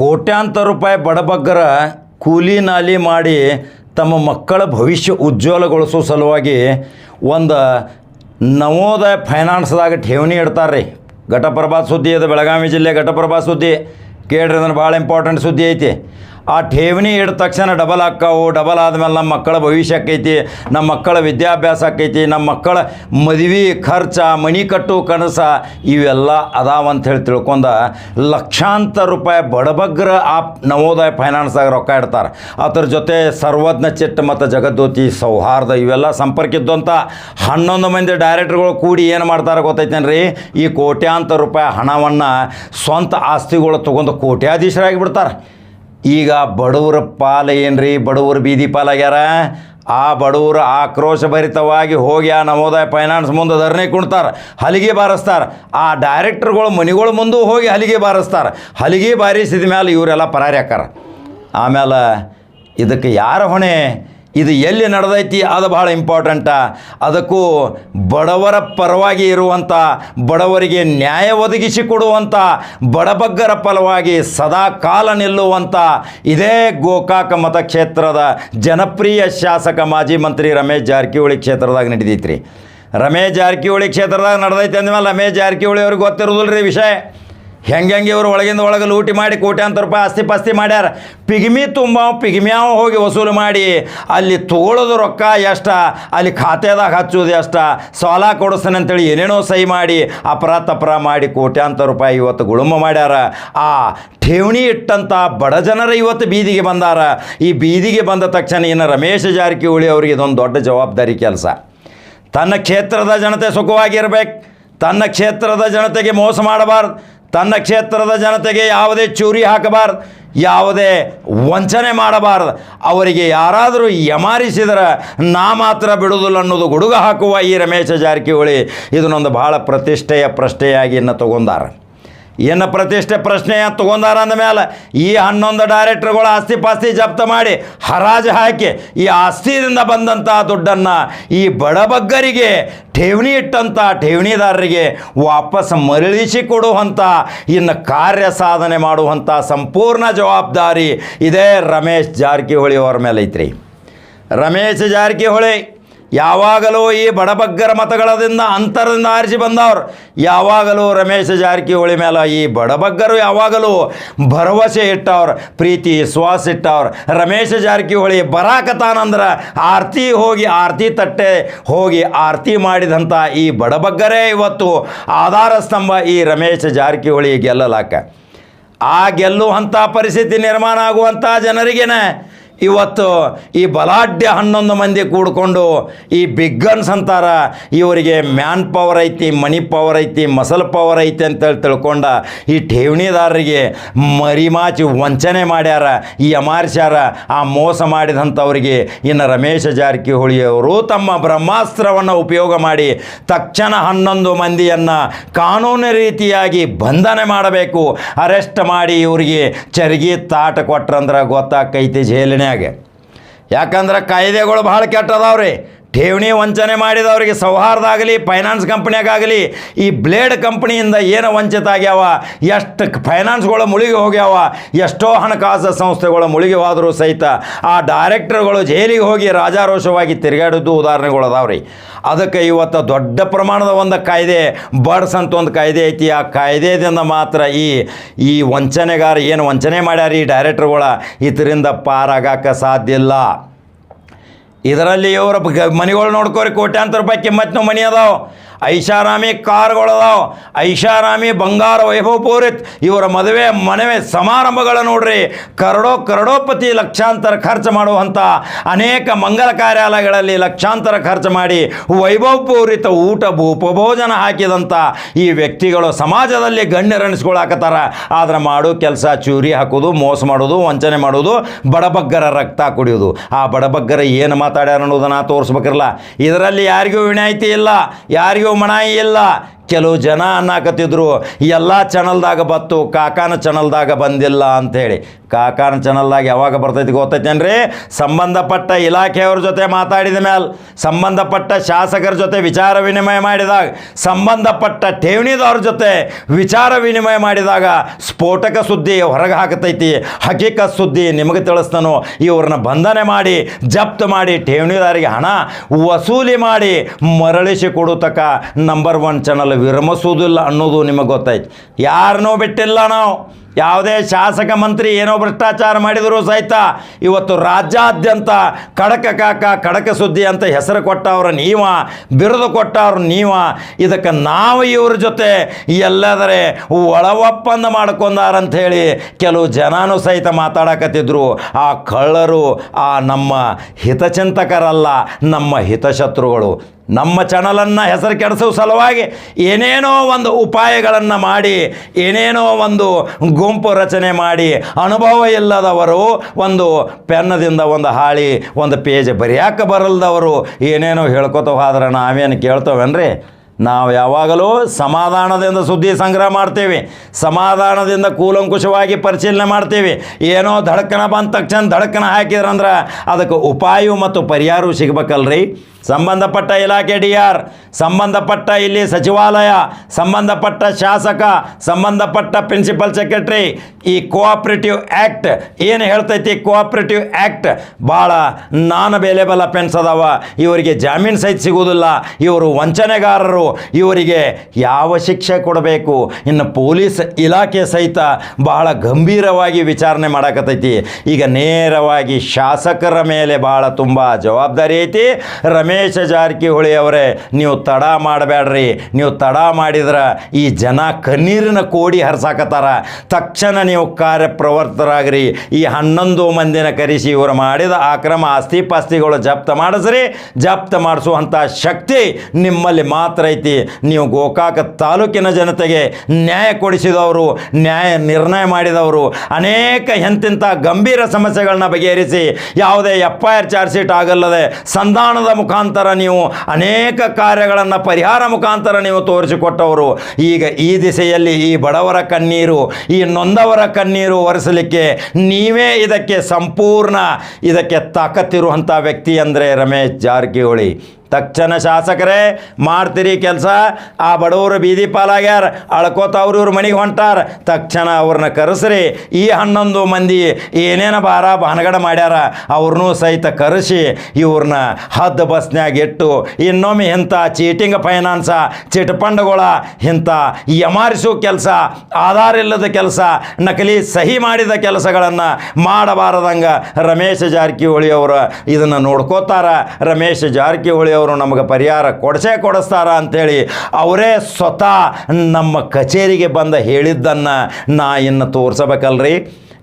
ಕೋಟ್ಯಾಂತರ ರೂಪಾಯಿ ಬಡಬಗ್ಗರ ಕೂಲಿ ನಾಲಿ ಮಾಡಿ ತಮ್ಮ ಮಕ್ಕಳ ಭವಿಷ್ಯ ಉಜ್ವಲಗೊಳಿಸೋ ಸಲುವಾಗಿ ಒಂದು ನವೋದಯ ಫೈನಾನ್ಸ್ದಾಗ ಠೇವಣಿ ಇಡ್ತಾರೆ ರೀ ಘಟಪ್ರಭಾ ಸುದ್ದಿ, ಅದು ಬೆಳಗಾವಿ ಜಿಲ್ಲೆ ಘಟಪ್ರಭಾ ಸುದ್ದಿ. ಕೇಳ್ರಿ ಅದನ್ನು ಭಾಳ ಇಂಪಾರ್ಟೆಂಟ್ ಸುದ್ದಿ ಐತಿ. ಆ ಠೇವಣಿ ಇಡ ತಕ್ಷಣ ಡಬಲ್ ಆಕ್ಕಾವು ಡಬಲ್ ಆದಮೇಲೆ ನಮ್ಮ ಮಕ್ಕಳ ಭವಿಷ್ಯ ಆಕೈತಿ, ನಮ್ಮ ಮಕ್ಕಳ ವಿದ್ಯಾಭ್ಯಾಸ ಆಕೈತಿ, ನಮ್ಮ ಮಕ್ಕಳ ಮದುವೆ ಖರ್ಚ, ಮಣಿ ಕಟ್ಟು ಕನಸ ಇವೆಲ್ಲ ಅದಾವ ಅಂತ ಹೇಳಿ ತಿಳ್ಕೊಂಡ ಲಕ್ಷಾಂತರ ರೂಪಾಯಿ ಬಡಬಗ್ರ ಆ ನವೋದಯ ಫೈನಾನ್ಸ್ದಾಗ ರೊಕ್ಕ ಇಡ್ತಾರೆ. ಅದ್ರ ಜೊತೆ ಸರ್ವಜ್ಞ ಚಿಟ್ಟ ಮತ್ತು ಜಗದ್ದೋತಿ ಸೌಹಾರ್ದ ಇವೆಲ್ಲ ಸಂಪರ್ಕ ಇದ್ದಂಥ ಹನ್ನೊಂದು ಮಂದಿ ಡೈರೆಕ್ಟರ್ಗಳು ಕೂಡಿ ಏನು ಮಾಡ್ತಾರೆ ಗೊತ್ತೈತೇನ್ರಿ? ಈ ಕೋಟ್ಯಾಂತರ ರೂಪಾಯಿ ಹಣವನ್ನು ಸ್ವಂತ ಆಸ್ತಿಗಳು ತೊಗೊಂಡು ಕೋಟ್ಯಾಧೀಶರಾಗಿ ಬಿಡ್ತಾರೆ. ಈಗ ಬಡವರ ಪಾಲ ಏನ್ರಿ? ಬಡವರು ಬೀದಿ ಪಾಲಾಗ್ಯಾರ ಆ ಬಡವರು ಆಕ್ರೋಶಭರಿತವಾಗಿ ಹೋಗಿ ಆ ನವೋದಯ ಫೈನಾನ್ಸ್ ಮುಂದೆ ಧರಣಿ ಕುಣ್ತಾರೆ, ಹಲಿಗೆ ಬಾರಿಸ್ತಾರೆ. ಆ ಡೈರೆಕ್ಟರ್ಗಳು, ಮನೆಗಳ ಮುಂದೆ ಹೋಗಿ ಹಲಿಗೆ ಬಾರಿಸ್ತಾರೆ. ಹಲಿಗೆ ಬಾರಿಸಿದ ಮೇಲೆ ಇವರೆಲ್ಲ ಪರಾರಿ ಹಾಕಾರ ಆಮೇಲೆ ಇದಕ್ಕೆ ಯಾರ ಹೊಣೆ? ಇದು ಎಲ್ಲಿ ನಡೆದೈತಿ, ಅದು ಭಾಳ ಇಂಪಾರ್ಟೆಂಟ ಅದಕ್ಕೂ ಬಡವರ ಪರವಾಗಿ ಇರುವಂಥ ಬಡವರಿಗೆ ನ್ಯಾಯ ಒದಗಿಸಿ ಕೊಡುವಂಥ ಬಡಬಗ್ಗರ ಫಲವಾಗಿ ಸದಾ ಕಾಲ ನಿಲ್ಲುವಂಥ ಇದೇ ಗೋಕಾಕ ಮತಕ್ಷೇತ್ರದ ಜನಪ್ರಿಯ ಶಾಸಕ ಮಾಜಿ ಮಂತ್ರಿ ರಮೇಶ್ ಜಾರಕಿಹೊಳಿ ಕ್ಷೇತ್ರದಾಗ ನಡೆದೈತ್ರಿ. ರಮೇಶ್ ಜಾರಕಿಹೊಳಿ ಕ್ಷೇತ್ರದಾಗ ನಡೆದೈತೆ ಅಂದಮೇಲೆ ರಮೇಶ್ ಜಾರಕಿಹೊಳಿ ಅವ್ರಿಗೆ ಗೊತ್ತಿರೋದಿಲ್ಲ ರೀ ವಿಷಯ. ಹೆಂಗೆ ಇವರು ಒಳಗಿಂದ ಒಳಗೆ ಲೂಟಿ ಮಾಡಿ ಕೋಟ್ಯಾಂತರ ರೂಪಾಯಿ ಆಸ್ತಿ ಪಾಸ್ತಿ ಮಾಡ್ಯಾರ? ಪಿಗ್ಮಿ ತುಂಬ ಪಿಗ್ಮ್ಯಾವ ಹೋಗಿ ವಸೂಲು ಮಾಡಿ. ಅಲ್ಲಿ ತೋಳದು ರೊಕ್ಕ ಎಷ್ಟ? ಅಲ್ಲಿ ಖಾತೆದಾಗ ಹಚ್ಚೋದು ಎಷ್ಟ? ಸಾಲ ಕೊಡಿಸ್ತಾನೆ ಅಂತೇಳಿ ಏನೇನೋ ಸಹಿ ಮಾಡಿ ಅಪರ ತಪರ ಮಾಡಿ ಕೋಟ್ಯಾಂತರ ರೂಪಾಯಿ ಇವತ್ತು ಗುಳುಮ ಮಾಡ್ಯಾರ. ಆ ಠೇವಣಿ ಇಟ್ಟಂಥ ಬಡ ಜನರ ಇವತ್ತು ಬೀದಿಗೆ ಬಂದಾರ. ಈ ಬೀದಿಗೆ ಬಂದ ತಕ್ಷಣ ಇನ್ನು ರಮೇಶ್ ಜಾರಕಿಹೊಳಿ ಅವರಿಗೆ ಇದೊಂದು ದೊಡ್ಡ ಜವಾಬ್ದಾರಿ ಕೆಲಸ. ತನ್ನ ಕ್ಷೇತ್ರದ ಜನತೆ ಸುಖವಾಗಿರ್ಬೇಕು. ತನ್ನ ಕ್ಷೇತ್ರದ ಜನತೆಗೆ ಮೋಸ ಮಾಡಬಾರ್ದು. ತನ್ನ ಕ್ಷೇತ್ರದ ಜನತೆಗೆ ಯಾವುದೇ ಚೂರಿ ಹಾಕಬಾರ್ದು, ಯಾವುದೇ ವಂಚನೆ ಮಾಡಬಾರದು. ಅವರಿಗೆ ಯಾರಾದರೂ ಯಮಾರಿಸಿದರೆ ನಾ ಮಾತ್ರ ಬಿಡುವುದಿಲ್ಲ ಅನ್ನೋದು ಗುಡುಗ ಹಾಕುವ ಈ ರಮೇಶ ಜಾರಕಿಹೊಳಿ ಇದನ್ನೊಂದು ಭಾಳ ಪ್ರತಿಷ್ಠೆಯ ಪ್ರಶ್ನೆಯಾಗಿ ಇನ್ನು ತಗೊಂಡಾರ. ಏನು ಪ್ರತಿಷ್ಠೆ ಪ್ರಶ್ನೆ ತೊಗೊಂಡಾರ ಅಂದಮೇಲೆ ಈ ಹನ್ನೊಂದು ಡೈರೆಕ್ಟ್ರ್ಗಳು ಆಸ್ತಿ ಪಾಸ್ತಿ ಜಪ್ತ ಮಾಡಿ ಹರಾಜು ಹಾಕಿ ಈ ಆಸ್ತಿಯಿಂದ ಬಂದಂಥ ದುಡ್ಡನ್ನು ಈ ಬಡಬಗ್ಗರಿಗೆ, ಠೇವಣಿ ಇಟ್ಟಂಥ ಠೇವಣಿದಾರರಿಗೆ ವಾಪಸ್ ಮರಳಿಸಿ ಕೊಡುವಂಥ ಇನ್ನು ಕಾರ್ಯ ಸಾಧನೆ ಮಾಡುವಂಥ ಸಂಪೂರ್ಣ ಜವಾಬ್ದಾರಿ ಇದೇ ರಮೇಶ್ ಜಾರಕಿಹೊಳಿ ಅವರ ಮೇಲೆ ಐತ್ರಿ. ರಮೇಶ್ ಜಾರಕಿಹೊಳಿ ಯಾವಾಗಲೂ ಈ ಬಡಬಗ್ಗರ ಮತಗಳದಿಂದ ಅಂತರದಿಂದ ಆರಿಸಿ ಬಂದವ್ರು. ಯಾವಾಗಲೂ ರಮೇಶ್ ಜಾರಕಿಹೊಳಿ ಮೇಲೆ ಈ ಬಡಬಗ್ಗರು ಯಾವಾಗಲೂ ಭರವಸೆ ಇಟ್ಟವ್ರು, ಪ್ರೀತಿ ಶ್ವಾಸ ಇಟ್ಟವ್ರು. ರಮೇಶ್ ಜಾರಕಿಹೊಳಿ ಬರಾಕತಾನಂದ್ರೆ ಆರತಿ ಹೋಗಿ ಆರತಿ ತಟ್ಟೆ, ಹೋಗಿ ಆರತಿ ಮಾಡಿದಂಥ ಈ ಬಡಬಗ್ಗರೇ ಇವತ್ತು ಆಧಾರ ಸ್ತಂಭ ಈ ರಮೇಶ್ ಜಾರಕಿಹೊಳಿ ಗೆಲ್ಲಲಾಕ. ಆ ಗೆಲ್ಲುವಂಥ ಪರಿಸ್ಥಿತಿ ನಿರ್ಮಾಣ ಆಗುವಂಥ ಜನರಿಗೇನೆ ಇವತ್ತು ಈ ಬಲಾಢ್ಯ ಹನ್ನೊಂದು ಮಂದಿ ಕೂಡ್ಕೊಂಡು ಈ ಬಿಗ್ಗನ್ಸ್ ಅಂತಾರ, ಇವರಿಗೆ ಮ್ಯಾನ್ ಪವರ್ ಐತಿ, ಮನಿ ಪವರ್ ಐತಿ, ಮಸಲ್ ಪವರ್ ಐತಿ ಅಂತೇಳಿ ತಿಳ್ಕೊಂಡ ಈ ಠೇವಣಿದಾರರಿಗೆ ಮರಿಮಾಚಿ ವಂಚನೆ ಮಾಡ್ಯಾರ, ಈ ಅಮಾರ್ಸ್ಯಾರ, ಆ ಮೋಸ ಮಾಡಿದಂಥವ್ರಿಗೆ ಇನ್ನು ರಮೇಶ ಜಾರಕಿಹೊಳಿಯವರು ತಮ್ಮ ಬ್ರಹ್ಮಾಸ್ತ್ರವನ್ನು ಉಪಯೋಗ ಮಾಡಿ ತಕ್ಷಣ ಹನ್ನೊಂದು ಮಂದಿಯನ್ನು ಕಾನೂನು ರೀತಿಯಾಗಿ ಬಂಧನೆ ಮಾಡಬೇಕು, ಅರೆಸ್ಟ್ ಮಾಡಿ ಇವರಿಗೆ ಚರಿಗೆ ತಾಟ ಕೊಟ್ರಂದ್ರೆ ಗೊತ್ತಾಕೈತಿ ಜೈಲಿನ್ಯಾಗ ಯಾಕಂದ್ರೆ ಕಾಯ್ದೆಗಳು ಭಾಳ ಕೆಟ್ಟದಾವ್ರಿ. ಠೇವಣಿ ವಂಚನೆ ಮಾಡಿದವರಿಗೆ ಸೌಹಾರ್ದ ಆಗಲಿ ಫೈನಾನ್ಸ್ ಕಂಪ್ನಿಯಾಗಲಿ ಈ ಬ್ಲೇಡ್ ಕಂಪ್ನಿಯಿಂದ ಏನು ವಂಚಿತ ಆಗ್ಯಾವ? ಎಷ್ಟು ಫೈನಾನ್ಸ್ಗಳು ಮುಳುಗಿ ಹೋಗ್ಯಾವ? ಎಷ್ಟೋ ಹಣಕಾಸು ಸಂಸ್ಥೆಗಳು ಮುಳುಗಿ ಹೋದರೂ ಸಹಿತ ಆ ಡೈರೆಕ್ಟರ್ಗಳು ಜೈಲಿಗೆ ಹೋಗಿ ರಾಜಾರೋಷವಾಗಿ ತಿರುಗಾಡಿದ್ದು ಉದಾಹರಣೆಗಳು ಅದಾವ್ರಿ. ಅದಕ್ಕೆ ಇವತ್ತು ದೊಡ್ಡ ಪ್ರಮಾಣದ ಒಂದು ಕಾಯ್ದೆ, ಬಡ್ಸ್ ಅಂತ ಒಂದು ಕಾಯ್ದೆ ಐತಿ. ಆ ಕಾಯ್ದೆದಿಂದ ಮಾತ್ರ ಈ ಈ ವಂಚನೆಗಾರ ಏನು ವಂಚನೆ ಮಾಡ್ಯಾರ ಈ ಡೈರೆಕ್ಟರ್ಗಳ ಇದರಿಂದ ಪಾರಾಗಕ್ಕೆ ಸಾಧ್ಯ ಇಲ್ಲ. ಇದರಲ್ಲಿ ಇವ್ರ ಮನೆಗಳು ನೋಡ್ಕೋರಿ ಕೋಟ್ಯಾಂತರ ರೂಪಾಯಿ ಕಿಮ್ಮತ್ತಿನ ಮನೆ ಅದಾವ. ಐಷಾರಾಮಿ ಕಾರ್ಗಳು ಅದಾವ ಐಷಾರಾಮಿ ಬಂಗಾರ ವೈಭವ ಪೂರಿತ್ ಇವರ ಮದುವೆ, ಮನವೆ, ಸಮಾರಂಭಗಳ ನೋಡ್ರಿ. ಕರಡೋ, ಕರಡೋಪತಿ ಲಕ್ಷಾಂತರ ಖರ್ಚು ಮಾಡುವಂಥ ಅನೇಕ ಮಂಗಲ ಕಾರ್ಯಾಲಯಗಳಲ್ಲಿ ಲಕ್ಷಾಂತರ ಖರ್ಚು ಮಾಡಿ ವೈಭವ ಪೂರಿತ ಊಟ ಉಪಭೋಜನ ಹಾಕಿದಂಥ ಈ ವ್ಯಕ್ತಿಗಳು ಸಮಾಜದಲ್ಲಿ ಗಣ್ಯರಣಿಸ್ಕೊಳಕತ್ತಾರ ಆದ್ರೆ ಮಾಡೋ ಕೆಲಸ, ಚೂರಿ ಹಾಕೋದು, ಮೋಸ ಮಾಡೋದು, ವಂಚನೆ ಮಾಡೋದು, ಬಡಬಗ್ಗರ ರಕ್ತ ಕುಡಿಯೋದು. ಆ ಬಡಬಗ್ಗರ ಏನು ಮಾತಾಡ್ಯಾರ ಅನ್ನೋದನ್ನು ತೋರಿಸ್ಬೇಕಿರಲ್ಲ ಇದರಲ್ಲಿ ಯಾರಿಗೂ ವಿನಾಯಿತಿ ಇಲ್ಲ. ಯಾರಿಗೂ ಮನಾಯಿ ಇಲ್ಲ ಕೆಲವು ಜನ ಅನ್ನಾಕತ್ತಿದ್ರು ಎಲ್ಲ ಚಾನಲ್ದಾಗ ಬತ್ತು, ಕಾಕಾನ ಚಾನಲ್ದಾಗ ಬಂದಿಲ್ಲ ಅಂಥೇಳಿ ಕಾಕಾನ ಚಾನಲ್ದಾಗ ಯಾವಾಗ ಬರ್ತೈತಿ ಗೊತ್ತೈತೇನ್ರಿ? ಸಂಬಂಧಪಟ್ಟ ಇಲಾಖೆಯವ್ರ ಜೊತೆ ಮಾತಾಡಿದ ಮೇಲೆ ಸಂಬಂಧಪಟ್ಟ ಶಾಸಕರ ಜೊತೆ ವಿಚಾರ ವಿನಿಮಯ ಮಾಡಿದಾಗ, ಸಂಬಂಧಪಟ್ಟ ಠೇವಣಿದವ್ರ ಜೊತೆ ವಿಚಾರ ವಿನಿಮಯ ಮಾಡಿದಾಗ ಸ್ಫೋಟಕ ಸುದ್ದಿ ಹೊರಗೆ ಹಾಕತೈತಿ. ಹಕೀಕತ್ ಸುದ್ದಿ ನಿಮಗೆ ತಿಳಿಸ್ತಾನು. ಇವ್ರನ್ನ ಬಂಧನೆ ಮಾಡಿ, ಜಪ್ತು ಮಾಡಿ ಠೇವಣಿದಾರಿಗೆ ಹಣ ವಸೂಲಿ ಮಾಡಿ ಮರಳಿಸಿ ಕೊಡೋ ತಕ ನಂಬರ್ ಒನ್ ಚಾನಲ್ ವಿರಮಿಸುವುದಿಲ್ಲ ಅನ್ನೋದು ನಿಮಗೆ ಗೊತ್ತಾಯ್ತು. ಯಾರನ್ನೂ ಬಿಟ್ಟಿಲ್ಲ ನಾವು? ಯಾವುದೇ ಶಾಸಕ ಮಂತ್ರಿ ಏನೋ ಭ್ರಷ್ಟಾಚಾರ ಮಾಡಿದರೂ ಸಹಿತ ಇವತ್ತು ರಾಜ್ಯಾದ್ಯಂತ ಕಡಕ ಕಾಕ, ಕಡಕ ಸುದ್ದಿ ಅಂತ ಹೆಸರು ಕೊಟ್ಟವರು ನೀವ, ಬಿರುದು ಕೊಟ್ಟವರು ನೀವ, ಇದಕ್ಕೆ ನಾವು ಇವ್ರ ಜೊತೆ ಎಲ್ಲದರೆ ಒಳ ಒಪ್ಪಂದ ಮಾಡ್ಕೊಂಡಾರಂತ ಹೇಳಿ ಕೆಲವು ಜನನೂ ಸಹಿತ ಮಾತಾಡಕತ್ತಿದ್ರು. ಆ ಕಳ್ಳರು, ಆ ನಮ್ಮ ಹಿತಚಿಂತಕರಲ್ಲ, ನಮ್ಮ ಹಿತಶತ್ರುಗಳು. ನಮ್ಮ ಚಾನಲನ್ನು ಹೆಸರು ಕೆಡಿಸೋ ಸಲುವಾಗಿ ಏನೇನೋ ಒಂದು ಉಪಾಯಗಳನ್ನು ಮಾಡಿ, ಏನೇನೋ ಒಂದು ಗುಂಪು ರಚನೆ ಮಾಡಿ, ಅನುಭವ ಇಲ್ಲದವರು ಒಂದು ಪೆನ್ನದಿಂದ ಒಂದು ಹಾಳಿ, ಒಂದು ಪೇಜ್ ಬರೆಯಕ್ಕೆ ಬರಲ್ದವರು ಏನೇನೋ ಹೇಳ್ಕೊತ ಹೋದ್ರೆ ನಾವೇನು ಕೇಳ್ತವೇನ್ರಿ? ನಾವು ಯಾವಾಗಲೂ ಸಮಾಧಾನದಿಂದ ಸುದ್ದಿ ಸಂಗ್ರಹ ಮಾಡ್ತೀವಿ, ಸಮಾಧಾನದಿಂದ ಕೂಲಂಕುಷವಾಗಿ ಪರಿಶೀಲನೆ ಮಾಡ್ತೀವಿ. ಏನೋ ಧಡಕನ ಬಂದ ತಕ್ಷಣ ಧಡಕನ ಹಾಕಿದ್ರಂದ್ರೆ ಅದಕ್ಕೆ ಉಪಾಯವು ಮತ್ತು ಪರಿಹಾರವು ಸಿಗ್ಬೇಕಲ್ರಿ? ಸಂಬಂಧಪಟ್ಟ ಇಲಾಖೆ ಡಿ ಆರ್ ಸಂಬಂಧಪಟ್ಟ ಇಲ್ಲಿ ಸಚಿವಾಲಯ, ಸಂಬಂಧಪಟ್ಟ ಶಾಸಕ, ಸಂಬಂಧಪಟ್ಟ ಪ್ರಿನ್ಸಿಪಲ್ ಸೆಕ್ರೆಟರಿ. ಈ ಕೋಆಪ್ರೇಟಿವ್ ಆ್ಯಕ್ಟ್ ಏನು ಹೇಳ್ತೈತಿ ಕೋಆಪ್ರೇಟಿವ್ ಆ್ಯಕ್ಟ್ ಭಾಳ ನಾನ್ ಅವೈಲೇಬಲ್ ಅಪೆನ್ಸ್ ಅದಾವ. ಇವರಿಗೆ ಜಾಮೀನು ಸಹಿತ ಸಿಗುವುದಿಲ್ಲ. ಇವರು ವಂಚನೆಗಾರರು. ಇವರಿಗೆ ಯಾವ ಶಿಕ್ಷೆ ಕೊಡಬೇಕು? ಇನ್ನು ಪೊಲೀಸ್ ಇಲಾಖೆ ಸಹಿತ ಬಹಳ ಗಂಭೀರವಾಗಿ ವಿಚಾರಣೆ ಮಾಡಕತ್ತೈತಿ. ಈಗ ನೇರವಾಗಿ ಶಾಸಕರ ಮೇಲೆ ಭಾಳ ತುಂಬ ಜವಾಬ್ದಾರಿ ಐತಿ. ರಮೇಶ್ ಜಾರಕಿಹೊಳಿ ಅವರೇ, ನೀವು ತಡ ಮಾಡಬೇಡ್ರಿ. ನೀವು ತಡ ಮಾಡಿದ್ರೆ ಈ ಜನ ಕಣ್ಣೀರಿನ ಕೋಡಿ ಹರಿಸಾಕತ್ತಾರ. ತಕ್ಷಣ ನೀವು ಕಾರ್ಯಪ್ರವರ್ತರಾಗ್ರಿ. ಈ ಹನ್ನೊಂದು ಮಂದಿನ ಕರೆಸಿ ಇವರು ಮಾಡಿದ ಆಕ್ರಮ ಆಸ್ತಿ ಪಾಸ್ತಿಗಳು ಜಪ್ತ ಮಾಡಿಸ್ರಿ. ಜಪ್ತ ಮಾಡಿಸುವಂಥ ಶಕ್ತಿ ನಿಮ್ಮಲ್ಲಿ ಮಾತ್ರ ಐತಿ. ನೀವು ಗೋಕಾಕ ತಾಲೂಕಿನ ಜನತೆಗೆ ನ್ಯಾಯ ಕೊಡಿಸಿದವರು, ನ್ಯಾಯ ನಿರ್ಣಯ ಮಾಡಿದವರು, ಅನೇಕ ಎಂತಿಂಥ ಗಂಭೀರ ಸಮಸ್ಯೆಗಳನ್ನ ಬಗೆಹರಿಸಿ, ಯಾವುದೇ F I R charge sheet ಆಗಲ್ಲದೆ ಸಂಧಾನದ ಮುಖಾಂತರ ನೀವು ಅನೇಕ ಕಾರ್ಯಗಳನ್ನು ಪರಿಹಾರ ಮುಖಾಂತರ ನೀವು ತೋರಿಸಿಕೊಟ್ಟವರು. ಈಗ ಈ ದಿಸೆಯಲ್ಲಿ ಈ ಬಡವರ ಕಣ್ಣೀರು, ಈ ನೊಂದವರ ಕಣ್ಣೀರು ಒರೆಸಲಿಕ್ಕೆ ನೀವೇ ಇದಕ್ಕೆ ಸಂಪೂರ್ಣ ಇದಕ್ಕೆ ತಾಕತ್ತಿರುವಂಥ ವ್ಯಕ್ತಿ ಅಂದರೆ ರಮೇಶ್ ಜಾರಕಿಹೊಳಿ. ತಕ್ಷಣ ಶಾಸಕರೇ ಮಾಡ್ತೀರಿ ಕೆಲಸ. ಆ ಬಡವರು ಬೀದಿ ಪಾಲಾಗ್ಯಾರ, ಅಳ್ಕೋತ ಅವ್ರ ಇವ್ರ ಮನೆಗೆ ಹೊಂಟಾರ. ತಕ್ಷಣ ಅವ್ರನ್ನ ಕರೆಸ್ರಿ. ಈ ಹನ್ನೊಂದು ಮಂದಿ ಏನೇನು ಬಾರ ಬಾನಗಡ ಮಾಡ್ಯಾರ ಅವ್ರನ್ನೂ ಸಹಿತ ಕರೆಸಿ ಇವ್ರನ್ನ ಹದ್ದ ಬಸ್ನ್ಯಾಗ ಇಟ್ಟು, ಇನ್ನೊಮ್ಮೆ ಇಂಥ ಚೀಟಿಂಗ್ ಫೈನಾನ್ಸ ಚಿಟ್ಫಂಡ್ಗಳ ಇಂಥ ಯಮಾರಿಸೋ ಕೆಲಸ, ಆಧಾರ ಇಲ್ಲದ ಕೆಲಸ, ನಕಲಿ ಸಹಿ ಮಾಡಿದ ಕೆಲಸಗಳನ್ನು ಮಾಡಬಾರದಂಗ ರಮೇಶ್ ಜಾರಕಿಹೊಳಿ ಅವರು ಇದನ್ನು ನೋಡ್ಕೋತಾರ. ರಮೇಶ್ ಜಾರಕಿಹೊಳಿ ಅವರು ನಮಗೆ ಪರಿಹಾರ ಕೊಡಿಸೇ ಕೊಡಿಸ್ತಾರ ಅಂಥೇಳಿ ಅವರೇ ಸ್ವತಃ ನಮ್ಮ ಕಚೇರಿಗೆ ಬಂದ ಹೇಳಿದ್ದನ್ನು ನಾ ಇನ್ನು ತೋರಿಸಬೇಕಲ್ರಿ.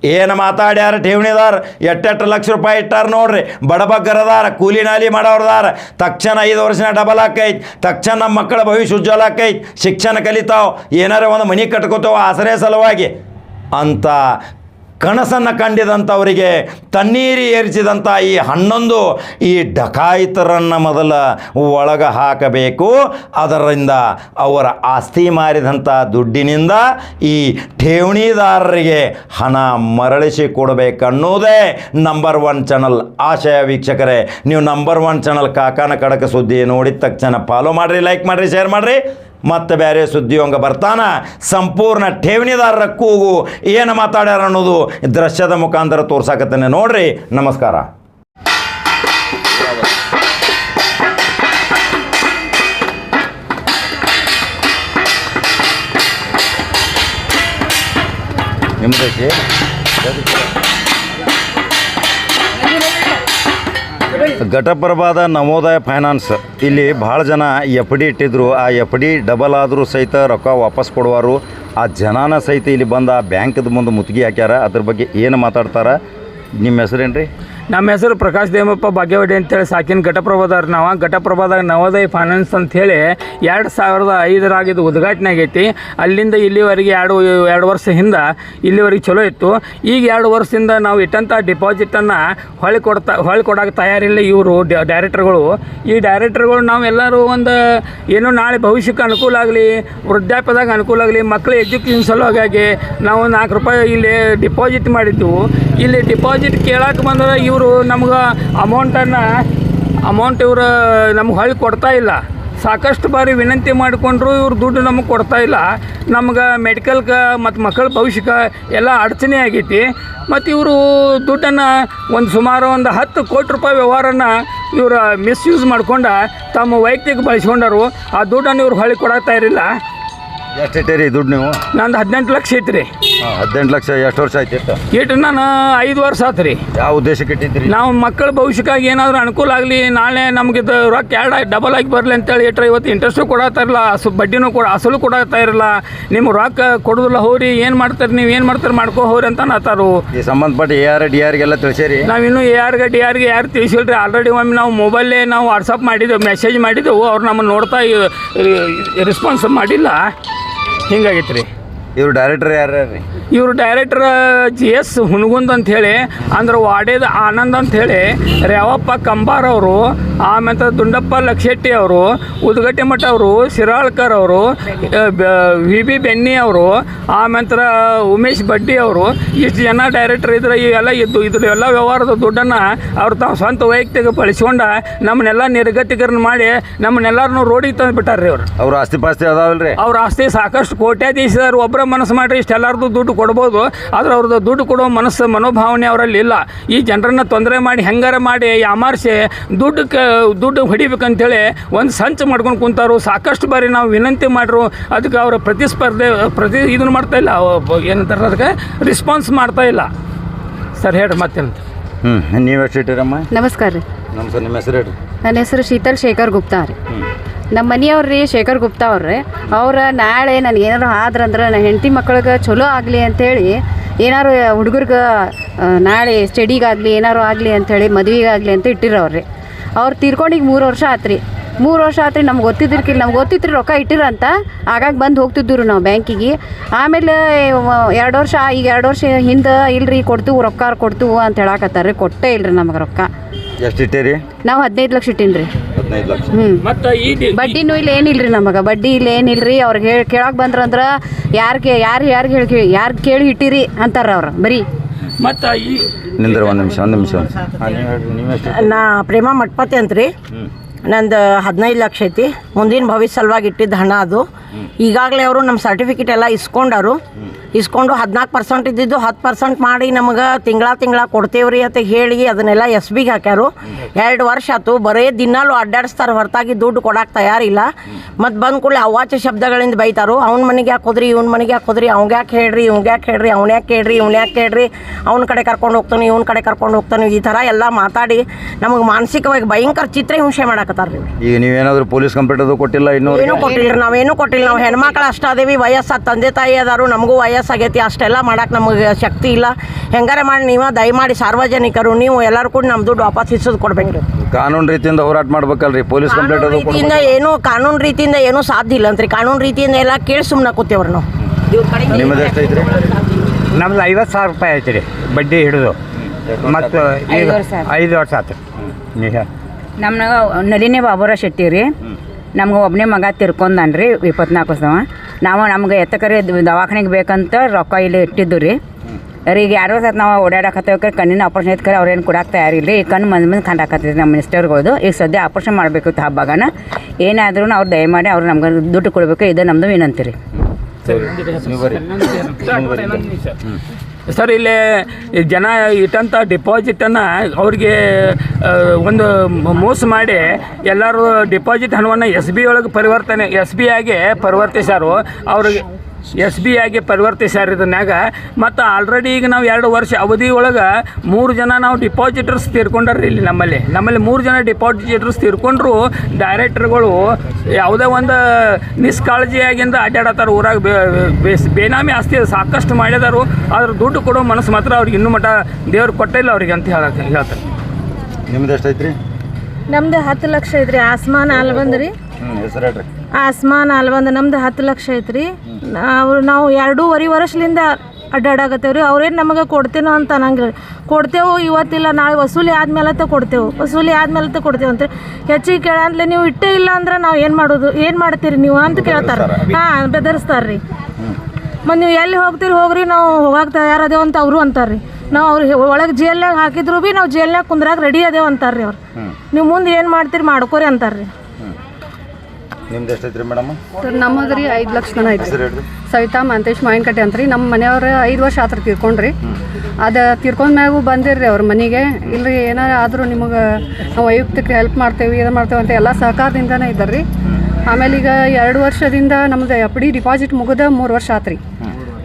ಏನು ಮಾತಾಡ್ಯಾರ ಠೇವಣಿದಾರ? ಎಟ್ಟೆಟ್ಟು ಲಕ್ಷ ರೂಪಾಯಿ ಇಟ್ಟಾರ ನೋಡ್ರಿ. ಬಡಬಗ್ಗರದಾರ, ಕೂಲಿ ನಾಲಿ ಮಾಡೋರ್ದಾರ. ತಕ್ಷಣ ಐದು ವರ್ಷನ ಡಬಲ್ ಆಕೈತಿ ತಕ್ಷಣ ನಮ್ಮ ಮಕ್ಕಳ ಭವಿಷ್ಯ ಉಜ್ವಲ ಆಕೈತಿ ಶಿಕ್ಷಣ ಕಲಿತಾವ್. ಏನಾರ ಒಂದು ಮನೆ ಕಟ್ಕೋತಾವ ಆಸರೆ ಸಲುವಾಗಿ. ಅಂತ ಕನಸನ್ನು ಕಂಡಿದಂಥವರಿಗೆ ತಣ್ಣೀರಿ ಏರಿಸಿದಂಥ ಈ ಹನ್ನೊಂದು ಈ ಡಕಾಯಿತರನ್ನು ಮೊದಲ ಒಳಗೆ ಹಾಕಬೇಕು. ಅದರಿಂದ ಅವರ ಆಸ್ತಿ ಮಾರಿದಂಥ ದುಡ್ಡಿನಿಂದ ಈ ಠೇವಣಿದಾರರಿಗೆ ಹಣ ಮರಳಿಸಿ ಕೊಡಬೇಕನ್ನೋದೇ ನಂಬರ್ ಒನ್ ಚಾನಲ್ ಆಶಯ ವೀಕ್ಷಕರೇ, ನೀವು ನಂಬರ್ ಒನ್ ಚಾನಲ್ ಕಾಕಾನ ಕಡಕ ಸುದ್ದಿ ನೋಡಿದ ತಕ್ಷಣ ಫಾಲೋ ಮಾಡಿರಿ ಲೈಕ್ ಮಾಡಿರಿ ಶೇರ್ ಮಾಡಿರಿ. ಮತ್ತೆ ಬೇರೆ ಸುದ್ದಿ ಹಂಗೆ ಬರ್ತಾನ? ಸಂಪೂರ್ಣ ಠೇವಣಿದಾರರ ಕೂಗು ಏನು ಮಾತಾಡ್ಯಾರ ಅನ್ನೋದು ದೃಶ್ಯದ ಮುಖಾಂತರ ತೋರ್ಸಾಕತ್ತೇನೆ. ನೋಡ್ರಿ, ನಮಸ್ಕಾರ. ನಿಮ್ದೈತಿ ಘಟಪ್ರಭಾದ ನವೋದಯ ಫೈನಾನ್ಸ್. ಇಲ್ಲಿ ಭಾಳ ಜನ ಎಫ್ ಡಿ ಇಟ್ಟಿದ್ರು. ಆ ಎಫ್ ಡಿ ಡಬಲ್ ಆದರೂ ಸಹಿತ ರೊಕ್ಕ ವಾಪಸ್ ಕೊಡುವರು. ಆ ಜನಾನ ಸಹಿತ ಇಲ್ಲಿ ಬಂದು ಆ ಬ್ಯಾಂಕ್ದ ಮುಂದೆ ಮುತ್ತಿಗೆ ಹಾಕ್ಯಾರ. ಅದ್ರ ಬಗ್ಗೆ ಏನು ಮಾತಾಡ್ತಾರೆ? ನಿಮ್ಮ ಹೆಸರೇನು ರೀ ನಮ್ಮ ಹೆಸರು ಪ್ರಕಾಶ್ ದೇವಪ್ಪ ಭಾಗ್ಯವಾಡಿ ಅಂತೇಳಿ ಸಾಕಿನ ಘಟಪ್ರಭಾದವ್ರು ನಾವು. ಘಟಪ್ರಭಾದಾಗ ನವೋದಯ ಫೈನಾನ್ಸ್ ಅಂಥೇಳಿ ಎರಡು ಸಾವಿರದ ಐದರಾಗ ಇದು ಉದ್ಘಾಟನೆ ಆಗೈತಿ. ಅಲ್ಲಿಂದ ಇಲ್ಲಿವರೆಗೆ ಎರಡು ಎರಡು ವರ್ಷ ಹಿಂದೆ ಇಲ್ಲಿವರೆಗೆ ಚಲೋ ಇತ್ತು. ಈಗ ಎರಡು ವರ್ಷದಿಂದ ನಾವು ಇಟ್ಟಂಥ ಡಿಪಾಸಿಟನ್ನು ಹೊಳ್ಳಿ ಕೊಡ್ತಾ, ಹೊಳೆ ಕೊಡೋಕೆ ತಯಾರಿಲ್ಲ ಇವರು ಡೈರೆಕ್ಟರ್ಗಳು ಈ ಡೈರೆಕ್ಟರ್ಗಳು ನಾವೆಲ್ಲರೂ ಒಂದು ಏನೋ ನಾಳೆ ಭವಿಷ್ಯಕ್ಕೆ ಅನುಕೂಲ ಆಗಲಿ, ವೃದ್ಧಾಪ್ಯದಾಗ ಅನುಕೂಲ ಆಗಲಿ ಮಕ್ಕಳ ಎಜುಕೇಷನ್ ಸಲುವಾಗಿ ನಾವು ನಾಲ್ಕು ರೂಪಾಯಿ ಇಲ್ಲಿ ಡಿಪಾಸಿಟ್ ಮಾಡಿದ್ದು ಇಲ್ಲಿ ಡಿಪಾಸಿಟ್ ಕೇಳಕ್ಕೆ ಬಂದ್ರೆ ಇವರು ನಮ್ಗೆ ಅಮೌಂಟನ್ನು ಅಮೌಂಟ್ ಇವರು ನಮ್ಗೆ ಹೊಳ್ಳಿ ಕೊಡ್ತಾ ಇಲ್ಲ. ಸಾಕಷ್ಟು ಬಾರಿ ವಿನಂತಿ ಮಾಡಿಕೊಂಡ್ರು ಇವ್ರು ದುಡ್ಡು ನಮಗೆ ಕೊಡ್ತಾ ಇಲ್ಲ. ನಮ್ಗೆ ಮೆಡಿಕಲ್ಗೆ ಮತ್ತು ಮಕ್ಕಳ ಭವಿಷ್ಯಕ್ಕೆ ಎಲ್ಲ ಅಡಚಣೆ ಆಗೈತಿ. ಮತ್ತು ಇವರು ದುಡ್ಡನ್ನು ಒಂದು ಸುಮಾರು ಒಂದು ಹತ್ತು ಕೋಟಿ ರೂಪಾಯಿ ವ್ಯವಹಾರನ ಇವರು ಮಿಸ್ಯೂಸ್ ಮಾಡ್ಕೊಂಡು ತಮ್ಮ ವೈಯಕ್ತಿಕ ಬಳಸ್ಕೊಂಡರು. ಆ ದುಡ್ಡನ್ನು ಇವ್ರು ಹೊಳ್ಳಿ ಕೊಡತ್ತಾ ಇರಲಿಲ್ಲ. ಎಷ್ಟು ಇಟ್ಟಿರಿ ದುಡ್ಡು ನೀವು? ನಂದು ಹದಿನೆಂಟು ಲಕ್ಷ ಐತ್ರಿ. ಹಾಂ ಹದಿನೆಂಟು ಲಕ್ಷ ಎಷ್ಟು ವರ್ಷ ಆಯ್ತು ಎಷ್ಟು ಇಟ್ಟು ನಾನು ಐದು ವರ್ಷ ಆತು ರೀ. ಯಾವ ಉದ್ದೇಶಕ್ಕೆ ಇಟ್ಟಿದ್ರಿ ನಾವು ಮಕ್ಕಳ ಭವಿಷ್ಯಕ್ಕಾಗಿ ಏನಾದರೂ ಅನುಕೂಲ ಆಗಲಿ ನಾಳೆ ನಮ್ಗೆ ಇದು ರೊಕ್ಕ ಎರಡು ಡಬಲ್ ಆಗಿ ಬರಲಿ ಅಂತೇಳಿ ಇಟ್ಟರೆ ಇವತ್ತು ಇಂಟ್ರೆಸ್ಟು ಕೊಡತ್ತಾ ಇರಲ್ಲ ಅಸು ಬಡ್ಡಿನೂ ಕೊಡ ಅಸಲು ಕೊಡತ್ತಾ ಇರಲ್ಲ ನಿಮ್ಮ ರೊಕ್ಕ ಕೊಡೋದಿಲ್ಲ ಹೋರಿ ಏನು ಮಾಡ್ತಾರೆ ನೀವು ಏನು ಮಾಡ್ತಾರೆ ಮಾಡ್ಕೋ ಹೋರಿ ಅಂತ ನಾತಾರು ಈ ಸಂಬಂಧಪಟ್ಟ ಎ ಆರ್ ಡಿ ಆರ್ಗೆಲ್ಲ ತಿಳಿಸಿರಿ. ನಾವು ಇನ್ನು ಎ ಆರ್ಗೆ ಡಿ ಆರ್ಗೆ ಯಾರು ತಿಳಿಸಿಲ್ರಿ ಆಲ್ರೆಡಿ ಒಮ್ಮೆ ನಾವು ಮೊಬೈಲೇ ನಾವು ವಾಟ್ಸಪ್ ಮಾಡಿದ್ದೆವು ಮೆಸೇಜ್ ಮಾಡಿದ್ದೆವು ಅವ್ರು ನಮ್ಮನ್ನು ನೋಡ್ತಾ ರೆಸ್ಪಾನ್ಸ್ ಮಾಡಿಲ್ಲ. ಹಿಂಗಾಗೈತೆ ರೀ ಇವ್ರು ಡೈರೆಕ್ಟರ್ ಯಾರು ರೀ ಇವರು ಡೈರೆಕ್ಟರ್ ಜಿ ಎಸ್ ಹುಣಗುಂದ್ ಅಂತ ಹೇಳಿ ಅಂದ್ರೆ ವಾಡೇದ ಆನಂದ್ ಅಂತ ಹೇಳಿ ರೇವಪ್ಪ ಕಂಬಾರ್ ಅವರು ಆಮೇಲೆ ದುಂಡಪ್ಪ ಲಕ್ಷೆಟ್ಟಿ ಅವರು ಉದ್ಗಟ್ಟಿ ಮಠ ಅವರು ಶಿರಾಳ್ಕರ್ ಅವರು ವಿ ಬಿ ಬೆನ್ನಿ ಅವರು ಆಮೇಲೆ ಉಮೇಶ್ ಬಡ್ಡಿ ಅವರು ಇಷ್ಟು ಜನ ಡೈರೆಕ್ಟರ್ ಇದ್ರೆ ಇವೆಲ್ಲ ಇದ್ದು ಇದ್ರ ಎಲ್ಲ ವ್ಯವಹಾರದ ದುಡ್ಡನ್ನು ಅವ್ರು ತಾವು ಸ್ವಂತ ವೈಯಕ್ತಿಕ ಬಳಸ್ಕೊಂಡ ನಮ್ಮನ್ನೆಲ್ಲ ನಿರ್ಗತಿಕರನ್ನ ಮಾಡಿ ನಮ್ಮನ್ನೆಲ್ಲರನ್ನೂ ರೋಡಿಗೆ ತಂದು ಬಿಟ್ಟಾರ್ರಿ ಅವರು. ಅವ್ರ ಆಸ್ತಿ ಪಾಸ್ತಿ ಅದಾವಲ್ರಿ? ಅವ್ರ ಆಸ್ತಿ ಸಾಕಷ್ಟು ಕೋಟ್ಯಾಧೀಶರು ಒಬ್ಬರ ಮನಸ್ಸು ಮಾಡಿರಿ ಇಷ್ಟೆಲ್ಲರದು ದುಡ್ಡು ಕೊಡ್ಬೋದು. ಆದರೆ ಅವ್ರದ್ದು ದುಡ್ಡು ಕೊಡೋ ಮನಸ್ಸು ಮನೋಭಾವನೆ ಅವರಲ್ಲಿ ಇಲ್ಲ. ಈ ಜನರನ್ನ ತೊಂದರೆ ಮಾಡಿ ಹೆಂಗಾರ ಮಾಡಿ ಯಾಮಾರಿಸಿ ದುಡ್ಡು ಕ ದುಡ್ಡು ಹೊಡಿಬೇಕಂತೇಳಿ ಒಂದು ಸಂಚು ಮಾಡ್ಕೊಂಡು ಕುಂತಾರು. ಸಾಕಷ್ಟು ಬಾರಿ ನಾವು ವಿನಂತಿ ಮಾಡ್ರು. ಅದಕ್ಕೆ ಅವರ ಪ್ರತಿಸ್ಪರ್ಧೆ ಪ್ರತಿ ಇದನ್ನು ಮಾಡ್ತಾ ಇಲ್ಲ. ಅವ- ಏನಂತಾರೆ ಅದಕ್ಕೆ? ರಿಸ್ಪಾನ್ಸ್ ಮಾಡ್ತಾ ಇಲ್ಲ. ಸರ್ ಹೇಳ್ರಿ ಮತ್ತೇನಂತ. ಹ್ಞೂ ನೀವು ಎಷ್ಟು ಇಟ್ಟಿರಮ್ಮ? ನಮಸ್ಕಾರ ರೀ. ನಮಸ್ಕಾರ ನಿಮ್ಮ ಹೆಸರು ಹೇಳ್ರಿ. ನನ್ನ ಹೆಸರು ಶೀತಲ್ ಶೇಖರ್ ಗುಪ್ತಾ ರೀ. ಹ್ಞೂ ನಮ್ಮ ಮನೆಯವ್ರು ಶೇಖರ್ ಗುಪ್ತಾ ಅವ್ರಿ ಅವ್ರ ನಾಳೆ ನನಗೆ ಏನಾರು ಆದ್ರಂದ್ರೆ ನನ್ನ ಹೆಂಡತಿ ಮಕ್ಳಿಗೆ ಚಲೋ ಆಗಲಿ ಅಂಥೇಳಿ ಏನಾರು ಹುಡುಗರ್ಗೆ ನಾಳೆ ಸ್ಟಡಿಗಾಗಲಿ, ಏನಾರು ಆಗಲಿ ಅಂಥೇಳಿ ಮದುವೆಗಾಗಲಿ ಅಂತ ಇಟ್ಟಿರೋರ್ರಿ. ಅವ್ರು ತೀರ್ಕೊಂಡಿಗೆ ಮೂರು ವರ್ಷ ಆತ್ರಿ. ಮೂರು ವರ್ಷ ಆತ್ರಿ ನಮ್ಗೆ ಗೊತ್ತಿದ್ದಿರ್ಕಿಲ್ಲ ನಮ್ಗೆ ಗೊತ್ತಿತ್ರಿ ರೊಕ್ಕ ಇಟ್ಟಿರಂತ. ಆಗಾಗ ಬಂದು ಹೋಗ್ತಿದ್ದರು ನಾವು ಬ್ಯಾಂಕಿಗೆ. ಆಮೇಲೆ ಎರಡು ವರ್ಷ ಈಗ ಎರಡು ವರ್ಷ ಹಿಂದೆ ಇಲ್ರಿ, ಕೊಡ್ತೀವಿ ರೊಕ್ಕ ಕೊಡ್ತೀವಿ ಅಂತ ಹೇಳಕತ್ತಾರ ಕೊಟ್ಟೇ ಇಲ್ರಿ ನಮಗೆ ರೊಕ್ಕ. ಎಷ್ಟು ಇಟ್ಟಿರಿ? ನಾವು ಹದಿನೈದು ಲಕ್ಷ ಇಟ್ಟೀನಿ ಹದಿನೈದು ಲಕ್ಷ. ಹ್ಞೂ ಬಡ್ಡಿನೂ ಇಲ್ಲ ಏನಿಲ್ರಿ ನಮಗೆ? ಬಡ್ಡಿ ಇಲ್ಲ ಏನಿಲ್ರಿ? ಅವ್ರಿಗೆ ಹೇಳಿ ಕೇಳಕ್ಕೆ ಬಂದ್ರಂದ್ರೆ ಯಾರಿಗೆ ಯಾರು ಯಾರಿಗೆ ಹೇಳಿ ಯಾರು ಕೇಳಿ ಇಟ್ಟಿರಿ ಅಂತಾರೆ ಅವ್ರು. ಬರೀ. ಮತ್ತು ಈ ನಿಂದ್ರ ಒಂದು ನಿಮಿಷ ಒಂದು ನಿಮಿಷ. ನಾ ಪ್ರೇಮ ಮಟ್ಪತಿ ಅಂತ್ರಿ. ನಂದು ಹದಿನೈದು ಲಕ್ಷ ಐತಿ. ಮುಂದಿನ ಭವಿಷ್ಯ ಸಲುವಾಗಿ ಇಟ್ಟಿದ್ದ ಹಣ ಅದು. ಈಗಾಗಲೇ ಅವರು ನಮ್ಮ ಸರ್ಟಿಫಿಕೇಟ್ ಎಲ್ಲ ಇಸ್ಕೊಂಡರು. ಇಸ್ಕೊಂಡು ಹದಿನಾಲ್ಕು ಪರ್ಸೆಂಟ್ ಇದ್ದಿದ್ದು ಹತ್ತು ಪರ್ಸೆಂಟ್ ಮಾಡಿ ನಮಗೆ ತಿಂಗಳ ತಿಂಗಳ ಕೊಡ್ತೇವ್ರಿ ಅಂತ ಹೇಳಿ ಅದನ್ನೆಲ್ಲ ಎಸ್ ಬಿಗೆ ಹಾಕ್ಯಾರು. ಎರಡು ವರ್ಷ ಆಯ್ತು ಬರೀ ದಿನಾಲೂ ಅಡ್ಡಾಡಿಸ್ತಾರೆ. ಹೊರತಾಗಿ ದುಡ್ಡು ಕೊಡಕ್ಕೆ ತಯಾರಿಲ್ಲ. ಮತ್ತು ಬಂದ ಕೂಡಲೇ ಅವಾಚ್ಯ ಶಬ್ದಗಳಿಂದ ಬೈತಾರು. ಅವ್ನ ಮನೆಗೆ ಯಾಕೆ ಹೋದ್ರಿ? ಇವ್ನ ಮನೆಗೆ ಯಾಕೆ ಹೋದ್ರಿ? ಅವ್ಗೆ ಯಾಕೆ ಹೇಳ್ರಿ? ಇವ್ಗೆ ಯಾಕೆ ಹೇಳ್ರಿ? ಅವ್ನ ಯಾಕೆ ಹೇಳ್ರಿ? ಇವ್ನ ಯಾಕೆ ಹೇಳ್ರಿ? ಅವ್ನ ಕಡೆ ಕರ್ಕೊಂಡು ಹೋಗ್ತಾನೆ, ಇವ್ನ ಕಡೆ ಕರ್ಕೊಂಡು ಹೋಗ್ತಾನೆ, ಈ ಥರ ಎಲ್ಲ ಮಾತಾಡಿ ನಮಗೆ ಮಾನಸಿಕವಾಗಿ ಭಯಂಕರ ಚಿತ್ರ ಹಿಂಸೆ ಮಾಡಕತ್ತಾರ ರೀ ಈಗ ನೀವೇನಾದರೂ ಪೊಲೀಸ್ ಕಂಪ್ಲೇಂಟ್ ಅದು ಕೊಟ್ಟಿಲ್ಲ ಇನ್ನೂ ಏನೂ ಕೊಟ್ಟಿಲ್ಲ ನಾವೇನು ಕೊಟ್ಟಿಲ್ಲ. ನಾವು ಹೆಣ್ಮಕ್ಳು ಅಷ್ಟ ಅದೇವಿ ವಯಸ್ಸು ತಂದೆ ತಾಯಿ ಅದಾರು ನಮಗೂ ವಯಸ್ಸಾಗೈತಿ ಅಷ್ಟೆಲ್ಲ ಮಾಡಕ್ಕೆ ನಮಗೆ ಶಕ್ತಿ ಇಲ್ಲ. ಹೆಂಗಾರೆ ಮಾಡಿ ನೀವು ದಯಮಾಡಿ ಸಾರ್ವಜನಿಕರು ನೀವು ಎಲ್ಲರೂ ಕೂಡ ನಮ್ಮ ದುಡ್ಡು ವಾಪಸ್ ಇಸೋದು ಕೊಡ್ಬೇಕು ರೀ ಕಾನೂನು ರೀತಿಯಿಂದ ಹೋರಾಟ ಮಾಡ್ಬೇಕಲ್ರಿ ಪೊಲೀಸ್ ಕಂಪ್ಲೇಂಟ್ ಅದು. ರೀತಿಯಿಂದ ಏನು ಕಾನೂನು ರೀತಿಯಿಂದ ಏನೂ ಸಾಧ್ಯ ಇಲ್ಲ ಅಂತ್ರಿ. ಕಾನೂನು ರೀತಿಯಿಂದ ಎಲ್ಲ ಕೇಳಿ ಸುಮ್ಮನೆ ಕೂತೇವ್ರಿ ನಾವು. ನಿಮ್ಮದು ನಮ್ದು ಐವತ್ತು ಸಾವಿರ ರೂಪಾಯಿ ಆಯ್ತು ರೀ ಬಡ್ಡಿ ಹಿಡಿದು. ಮತ್ತು ಈಗ ಐದು ವರ್ಷ ಆಯ್ತು ನೀವು ಹೇಳಿ ನಮ್ಗೆ ನಳಿನಿ ಬಾಬುರ ಶೆಟ್ಟಿ ರೀ. ನಮ್ಗೆ ಒಬ್ಬನೇ ಮಗ ತಿರ್ಕೊಂಡಾನ ರೀ ಇಪ್ಪತ್ನಾಲ್ಕು ಸಾವ ನಾವು ನಮ್ಗೆ ಎತ್ತಕರಿ ದವಾಖಾನೆಗೆ ಬೇಕಂತ ರೊಕ್ಕ ಇಲ್ಲಿ ಇಟ್ಟಿದ್ದು ರೀ. ರೀ ಈಗ ಎರಡು ವರ್ಷ ಆತ್ ನಾವು ಓಡಾಡಕತ್ತೇವೆ ಕಣ್ಣಿನ ಆಪರೇಷನ್ ಐತೆ ಅವ್ರೇನು ಕೊಡಕ್ಕೆ ತಯಾರಿಲ್ಲ ಈ ಕಣ್ಣು ಮಂದಿ ಮಂದಿ ಕಂಡಾಕತ್ತೈತೆ ನಮ್ಮ ಮಿನಿಸ್ಟರ್ಗಳದು ಈಗ ಸದ್ಯ ಆಪರೇಷನ್ ಮಾಡಬೇಕಿತ್ತು ಹಬ್ಬಗನ. ಏನಾದ್ರೂ ಅವ್ರು ದಯಮಾಡಿ ಅವ್ರು ನಮ್ಗೆ ದುಡ್ಡು ಕೊಡಬೇಕು. ಇದು ನಮ್ಮದು ವಿನಂತಿ ರೀ. ಸರ್, ಇಲ್ಲಿ ಜನ ಇಟ್ಟಂಥ ಡಿಪಾಸಿಟನ್ನು ಅವ್ರಿಗೆ ಒಂದು ಮೋಸ ಮಾಡಿ ಎಲ್ಲರೂ ಡಿಪಾಸಿಟ್ ಹಣವನ್ನು ಎಸ್ ಬಿ ಒಳಗೆ ಪರಿವರ್ತನೆ ಎಸ್ ಬಿ ಆಗಿ ಪರಿವರ್ತಿಸ್ಯಾರು ಅವ್ರಿಗೆ ಎಸ್ ಬಿ ಆಗಿ ಪರಿವರ್ತಿಸ್ಯಾರ ಇದನ್ನಾಗ ಮತ್ತು ಆಲ್ರೆಡಿ ಈಗ ನಾವು ಎರಡು ವರ್ಷ ಅವಧಿ ಒಳಗೆ ಮೂರು ಜನ ನಾವು ಡಿಪಾಸಿಟರ್ಸ್ ತೀರ್ಕೊಂಡ್ರಿ ಇಲ್ಲಿ ನಮ್ಮಲ್ಲಿ. ನಮ್ಮಲ್ಲಿ ಮೂರು ಜನ ಡಿಪಾಸಿಟರ್ಸ್ ತೀರ್ಕೊಂಡ್ರು ಡೈರೆಕ್ಟರ್ಗಳು ಯಾವುದೇ ಒಂದು ನಿಷ್ಕಾಳಜಿಯಾಗಿಂದ ಅಡ್ಡಾಡತ್ತಾರ ಊರಾಗ ಬೇನಾಮಿ ಆಸ್ತಿ ಸಾಕಷ್ಟು ಮಾಡಿದಾರು ಆದ್ರೆ ದುಡ್ಡು ಕೊಡೋ ಮನಸ್ಸು ಮಾತ್ರ ಅವ್ರಿಗೆ ಇನ್ನೂ ಮಟ್ಟ ದೇವ್ರು ಕೊಟ್ಟಿಲ್ಲ ಅವ್ರಿಗೆ ಅಂತ ಹೇಳಕ್ಕೆ ಹೇಳ್ತಾರೆ. ನಿಮ್ದು ಎಷ್ಟೈತ್ರಿ ನಮ್ದು ಹತ್ತು ಲಕ್ಷ ಐತ್ರಿ. ಆಸ್ಮಾನ್ ಅಲ್ಲಿ ಬಂದ್ರಿ? ಹ್ಮ್ ಹೆಸರು ಹೇಳ್ರಿ. ಆಸ್ಮಾನ್ ಅಲ್ವಂದು ನಮ್ದು ಹತ್ತು ಲಕ್ಷ ಐತ್ರಿ. ಅವ್ರು ನಾವು ಎರಡೂವರೆ ವರ್ಷದಿಂದ ಅಡ್ಡಾಡಾಗತ್ತೇವೆ ರೀ ಅವ್ರೇನು ನಮಗೆ ಕೊಡ್ತೇನೋ ಅಂತ ಅನ್ನಂಗಿಲ್ಲ. ಕೊಡ್ತೇವೆ ಇವತ್ತಿಲ್ಲ ನಾಳೆ ವಸೂಲಿ ಆದ್ಮೇಲೆ ಕೊಡ್ತೇವೆ. ವಸೂಲಿ ಆದ್ಮೇಲೆ ಕೊಡ್ತೇವೆ ಅಂತ ಹೆಚ್ಚಿಗೆ ಕೇಳಂದ್ಲೆ ನೀವು ಇಟ್ಟೇ ಇಲ್ಲ ಅಂದ್ರೆ ನಾವು ಏನು ಮಾಡೋದು? ಏನು ಮಾಡ್ತೀರಿ ನೀವು ಅಂತ ಕೇಳ್ತಾರೆ. ಹಾಂ ಬೆದರಿಸ್ತಾರೆ ರೀ ಮತ್ತು ನೀವು ಎಲ್ಲಿ ಹೋಗ್ತೀರಿ ಹೋಗ್ರಿ ನಾವು ಹೋಗಕ್ಕೆ ತಯಾರದೇವು ಅಂತ ಅವರು ಅಂತಾರೆ ರೀ ನಾವು ಅವ್ರಿಗೆ ಒಳಗೆ ಜೇಲ್ನಾಗ ಹಾಕಿದ್ರು ಭೀ ನಾವು ಜೇಲ್ನಾಗ ಕುಂದ್ರಾಗ ರೆಡಿ ಅದೇವು ಅಂತಾರೆ ರೀ ಅವ್ರು ನೀವು ಮುಂದೆ ಏನು ಮಾಡ್ತೀರಿ ಮಾಡ್ಕೋರಿ ಅಂತಾರೆ ರೀ ನಿಮ್ದು ಎಷ್ಟೈತ್ರಿ ಮೇಡಮ್? ಸರ್ ನಮ್ಮದು ರೀ ಐದು ಲಕ್ಷ ಜನ ಐತಿ ಸವಿತಾ ಮಂತೇಶ್ ಮಾವಿನಕಟ್ಟೆ ಅಂತ ರೀ. ನಮ್ಮ ಮನೆಯವ್ರ ಐದು ವರ್ಷ ಆತ್ರ ತೀರ್ಕೊಂಡ್ರಿ. ಅದು ತೀರ್ಕೊಂಡ್ ಮ್ಯಾಗು ಬಂದಿರ್ರಿ ಅವ್ರ ಮನೆಗೆ. ಇಲ್ರಿ ಏನಾರ ಆದರೂ ನಿಮಗೆ ನಾವು ವೈಯಕ್ತಿಕ ಹೆಲ್ಪ್ ಮಾಡ್ತೇವೆ ಇದು ಮಾಡ್ತೇವೆ ಅಂತ ಎಲ್ಲ ಸಹಕಾರದಿಂದನೇ ಇದ್ದಾರೆ ರೀ ಆಮೇಲೆ ಈಗ ಎರಡು ವರ್ಷದಿಂದ ನಮ್ದು ಎಫ್ ಡಿ ಡಿಪಾಸಿಟ್ ಮುಗಿದ ಮೂರು ವರ್ಷ ಆತ್ರಿ.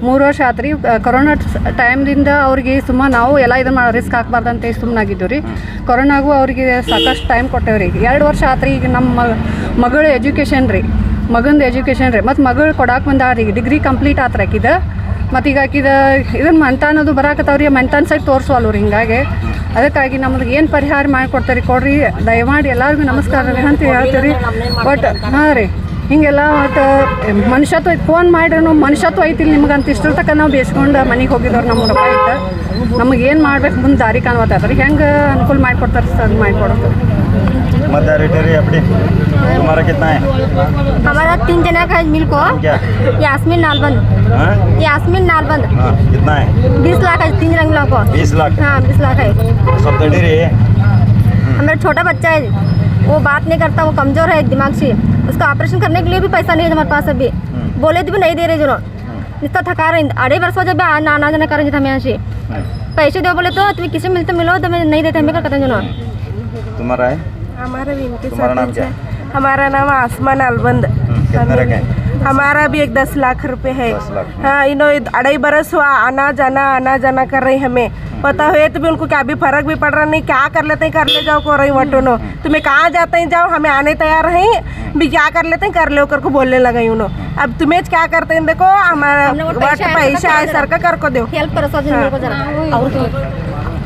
ಮೂರು ವರ್ಷ ಆತ್ರಿ. ಕೊರೋನಾ ಟೈಮ್ದಿಂದ ಅವ್ರಿಗೆ ಸುಮ್ಮ ನಾವು ಎಲ್ಲ ಇದನ್ನ ಮಾಡಿ ರಿಸ್ಕ್ ಅಂತ ಸುಮ್ಮನಾಗಿದ್ದು ರೀ ಕೊರೋನಾಗೂ ಅವ್ರಿಗೆ ಸಾಕಷ್ಟು ಟೈಮ್ ಕೊಟ್ಟೇವ್ರಿ. ಈಗ ಎರಡು ವರ್ಷ ಆತ್ರಿ ಈಗ ನಮ್ಮ ಮಗಳ ಎಜುಕೇಷನ್ ರೀ, ಮಗಂದು ಎಜುಕೇಷನ್ ರೀ, ಮತ್ತು ಮಗಳು ಕೊಡಕ್ಕೆ ಬಂದಾ ಈಗ ಡಿಗ್ರಿ ಕಂಪ್ಲೀಟ್ ಆತ್ರ ಆಕಿದ ಮತ್ತು ಈಗ ಆಕಿದ ಇದನ್ನು ಮಂತಾನದು ಅನ್ನೋದು ಬರಾಕತ್ತವ್ರಿ ಮಂತಾನ್ ಸೈಡ್ ತೋರಿಸುವಲ್ವ ರೀ ಹಿಂಗಾಗಿ. ಅದಕ್ಕಾಗಿ ನಮ್ಗೆ ಏನು ಪರಿಹಾರ ಮಾಡಿಕೊಡ್ತಾರೆ ಕೊಡ್ರಿ, ದಯಮಾಡಿ ಎಲ್ಲರಿಗೂ ನಮಸ್ಕಾರ ರೀ ಅಂತ ಹೇಳ್ತೀವಿ ಬಟ್ ಹಾಂ ರೀ, ಹಿಂಗೆಲ್ಲ ಒಟ್ಟು ಮನುಷ್ಯತ್ವ ಫೋನ್ ಮಾಡಿದ್ರು ಮನುಷ್ಯತ್ವ ಐತಿಲ್ಲ ನಿಮ್ಗೆ ಅಂತ ಇಷ್ಟರ ತನಕ ನಾವು ಬೇಸ್ಕೊಂಡು ಮನೆಗೆ ಹೋಗಿದ್ದವ್ರು ನಮ್ಮ ರೂಪಾಯಿ ನಮಗೆ ಏನು ಮಾಡ್ಬೇಕು ಮುಂದೆ ದಾರಿ ಕಾಣುವತ್ತೈತೆ ರೀ ಹೆಂಗೆ ಅನುಕೂಲ ಮಾಡಿಕೊಡ್ತಾರೆ ಸರ್ ಮಾಡಿಕೊಡ್ತಾರೆ मदर रेट है अपने। तुम्हारा कितना है? हमारा तीन जना का मिलको क्या? यासमीन नालबंद। हाँ? यासमीन नालबंद। हाँ, कितना है? बीस लाख है तीन रंग को। बीस लाख? हाँ बीस लाख है। सब तो है? हम्म। हमारा छोटा बच्चा है वो बात नहीं करता वो कमज़ोर है दिमाग से। उसका ऑपरेशन करने के लिए भी पैसा नहीं है हमारे पास अभी। हम्म। बोले तो भी नहीं दे रहे जो हम्म। इतना थका रहे अढ़े वर्ष जब आना जाना करेंगे तो हम यहाँ से। पैसे दो बोले तो तुम्हें किसी मिलते मिलो तो मैं नहीं देते हमें कर कहते जो तुम्हारा है? हमारा भी इनके तुम्हारा नाम क्या? हमारा नाम आसमान अलबंद। हमारा भी एक दस लाख रुपए है। हाँ इन्हों अढ़ाई बरस हुआ आना जाना आना जाना कर रही हमें। पता हुए तो भी उनको क्या भी फ़र्क भी पड़ रहा नहीं क्या कर लेते हैं कर ले जाओ को रही वटोनो तुम्हें कहाँ जाते हैं जाओ हमें आने तैयार हैं। भी क्या कर लेते हैं कर लो कर को बोलने लगा उन्होंने अब तुम्हें क्या करते हैं देखो हमारा पैसा है सर का कर को दो। हेल्प करो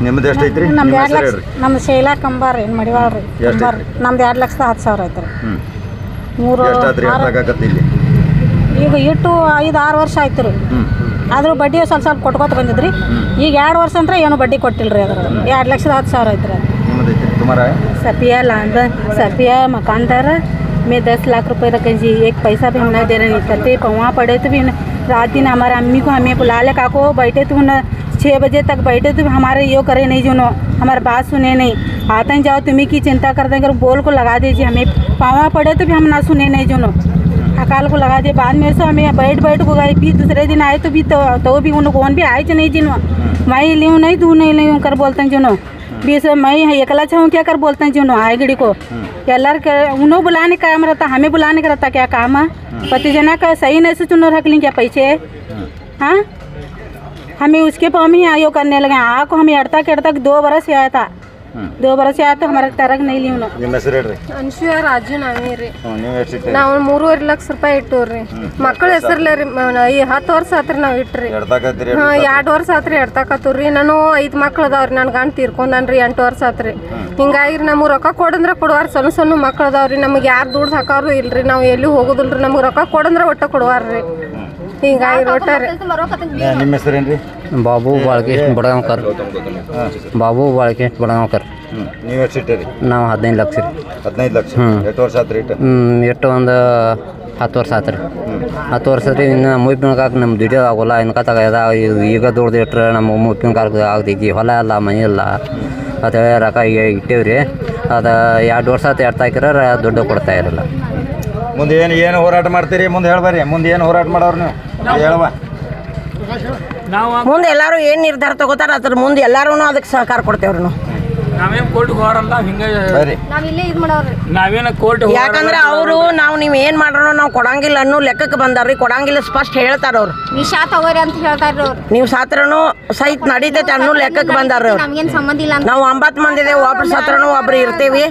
सौ मेरे को जरा ನಿಮ್ದು ಎಷ್ಟೈತ್ರಿ ನಮ್ದು ನಿಮ್ಮ ಎರಡು ಹೆಸರು ಲಕ್ಷ ಹೇಳ್ರಿ ನಮ್ದು ಶೈಲಾ ಕಂಬಾರ್ ರೀ ಮಡಿವಾಳ ರೀ ಎಷ್ಟ್ ಕಂಬಾರ್ ಐತ್ರಿ? ನಮ್ದು ಎರಡು ಲಕ್ಷದ ಹತ್ತು ಸಾವಿರ ಐತ್ರಿ ಹ್ಞೂ ಮೂರು ಎಷ್ಟಾದ್ರಿ ಆರು ಎಷ್ಟಾಗತ್ತೆ ಇಲ್ಲಿ ಈಗ ಇಟ್ಟು ಐದು ಆರು ವರ್ಷ ಆಯ್ತು ರೀ ಹ್ಞೂ ಆದ್ರೂ ಬಡ್ಡಿ ಸ್ವಲ್ಪ ಸ್ವಲ್ಪ ಕೊಟ್ಕೊತ ಬಂದಿದ್ರಿ ಈಗ ಎರಡು ವರ್ಷ ಅಂದ್ರೆ ಏನು ಬಡ್ಡಿ ಕೊಟ್ಟಿಲ್ಲ ರೀ ಅದ್ರ ಎರಡು ಲಕ್ಷದ ಹತ್ತು ಸಾವಿರ ಐತ್ರಿ ಅದು ನಿಮ್ಮದೈತಿ तुम्हारा है सफिया लांदन सफिया मकानदार मैं दस लाख रुपए रख जी एक पैसा भी हम नहीं दे रहे नहीं करते वहाँ पड़े तो भी न- रात दिन हमारे अम्मी को हमें बुला ले काको बैठे तो न छः बजे तक बैठे तो हमारे यो करे नहीं जुनो हमारे बात सुने नहीं। आते हैं जाओ तुम्हें की चिंता कर देंगे बोल को लगा दीजिए हमें। पावा पड़े तो भी हम ना सुने नहीं जुनो। अकाल को लगा दिए बाद में से हमें बैठ बैठ को गए भी दूसरे दिन आए तो भी तो, तो भी उन कौन भी आए नहीं जिनो मैं लियूँ नहीं तू नहीं लियूँ कर बोलते हैं जुनो। बीस मैं है एक चाहूँ क्या कर बोलते हैं जो आयगड़ी को। हम्म। कलर के उन्हों बुलाने का काम रहता हमें बुलाने का रहता क्या काम है? हम्म। पति जना का सही नहीं से चुनो रख ली क्या पैसे? हम्म। हाँ? हमें उसके पाँव में आयो करने लगे आ को हमें अड़ता के अड़ता दो बरस आया था। दो बरस से आया तो हमारा तरक नहीं ली उन्होंने ನಿಮ್ಮ ಹೆಸರು ಹೇಳ್ರಿ ಅನ್ಸೂಯ ರಾಜು ನಾವೇ ರೀ ಹ್ಞೂ ನೀವು ಎಷ್ಟು ಇಟ್ಟಿರಿ ನಾವು ಮೂರುವರೆ ಲಕ್ಷ ರೂಪಾಯಿ ಇಟ್ಟವ್ರಿ ಮಕ್ಕಳ ಹೆಸರ್ಲೆ ರೀ ಮ- ಈ ಹತ್ತು ವರ್ಷ ಆತ್ರಿ ನಾವು ಇಟ್ರಿ ಎಡ್ದಾಕತ್ತೀರಿ ಹಾ ಎರಡು ವರ್ಷ ಆತ್ರಿ ಎಡ್ತಾಕತ್ತವ್ರಿ ನಾನು ಐದು ಮಕ್ಳು ಅದಾವ್ರಿ ನನ್ನ ಗಂಡ ತೀರ್ಕೊಂಡನ್ರಿ ಎಂಟು ವರ್ಷ ಆತ್ರಿ ಹಿಂಗಾಗಿ ನಮಗೆ ರೊಕ್ಕ ಕೊಡಂದ್ರೆ ಕೊಡುವಾರ ಸಣ್ಣ ಸಣ್ಣ ಮಕ್ಳು ಅದಾವ್ರಿ ನಮಗೆ ಯಾರು ದುಡ್ಡು ಹಾಕೋರು ಇಲ್ರಿ ನಾವು ಎಲ್ಲಿ ಹೋಗೋದಿಲ್ರಿ ನಮಗೆ ರೊಕ್ಕ ಕೊಡಂದ್ರೆ ಒಟ್ಟ ಕೊಡುವಾರ್ರಿ ಹಿಂಗಾಗಿ ಒಟ್ಟಾರಿ ನಿಮ್ಮ ಹೆಸರು ಏನ್ರಿ ಬಾಬು ಬಾಳ್ಕೇಶ್ ಬಡಗಾಂವ್ಕರ್. ಬಾಬು ಬಾಳ್ಕೇಶ್ ಬಡಗಾಂವ್ಕರ್. ನೀವು ಎಷ್ಟು ಇಟ್ಟಿರಿ? ನಾವು ಹದಿನೈದು ಲಕ್ಷ ರೀ ಹದಿನೈದು ಲಕ್ಷ? ಎಷ್ಟು ವರ್ಷ ಆತ್ರಿ ಇಟ್ಟು? ಎಷ್ಟು ಒಂದು ಹತ್ತು ವರ್ಷ ಆತ್ರಿ. ಹತ್ತು ವರ್ಷ ಆತ್ರಿ ಇನ್ನು ಮುಪ್ಪಿನಕಾಕ ನಮ್ಮ ದುಡಿಯೋದು ಆಗೋಲ್ಲ ಇನ್ಕ ತಗದ ಈಗ ದುಡ್ದು ಇಟ್ಟರೆ ನಮ್ಮ ಮುಪ್ಪಿನಕಾಕ ಆಗ್ತೈತಿ ಹೊಲ ಇಲ್ಲ ಮನೆ ಇಲ್ಲ. ಅದು ರೊಕ್ಕ ಈಗ ಇಟ್ಟೇವಿ ರೀ ಅದು ಎರಡು ವರ್ಷ ಆತು ಎರಡು ತಾಕಿರ ದುಡ್ಡು ಕೊಡ್ತಾ ಇರಲಿಲ್ಲ ಮುಂದೆ ಏನು ಏನು ಹೋರಾಟ ಮಾಡ್ತೀರಿ? ಮುಂದೆ ಹೇಳ್ಬರ್ರಿ ಮುಂದೆ ಏನು ಹೋರಾಟ ಮಾಡೋರು ನೀವು? ಹೇಳುವ ಮುಂದೆ ಎಲ್ಲರೂ ಏನು ನಿರ್ಧಾರ ತಗೋತಾರ ಅದ್ರ ಮುಂದೆ ಎಲ್ಲರೂ ಅದಕ್ಕೆ ಸಹಕಾರ ಕೊಡ್ತೇವ್ರಿ ನಾವು. ನಾವೇನು ಕೋರ್ಟ್ಗೆ ಹೋರಲ್ಲ ಹಿಂಗೆ ಬರ್ರಿ. ನಾವ್ ಇಲ್ಲೇ ಇದು ಮಾಡೋರಿ ನಾವೇನು ಕೋರ್ಟ್ ಯಾಕಂದ್ರೆ ಅವರು ನಾವು ನೀವ್ ಏನು ಮಾಡ್ರೋ ನಾವು ಕೊಡಂಗಿಲ್ಲ ಅನ್ನೋ ಲೆಕ್ಕಕ್ಕೆ ಬಂದಾರ್ರಿ ಕೊಡಂಗಿಲ್ಲ ಸ್ಪಷ್ಟ ಹೇಳ್ತಾರ ಅವ್ರು. ನೀವ್ ತಗೋರಿ ಅಂತ ಹೇಳ್ತಾರ್ರಿ ಅವ್ರು. ನೀವು ಸಾತ್ರನು ಸಹಿತ ನಡೀತೈತೆ ಅನ್ನೋ ಲೆಕ್ಕಕ್ಕೆ ಬಂದಾರ ಅವ್ರು. ನಮ್ಗೇನ್ ಸಂಬಂಧ ಇಲ್ಲ ಅಂತ. ನಾವು ಒಂಬತ್ತು ಮಂದಿ ಇದೇವೆ ಒಬ್ರು ಸತ್ರನು ಒಬ್ರು ಇರ್ತೀವಿ.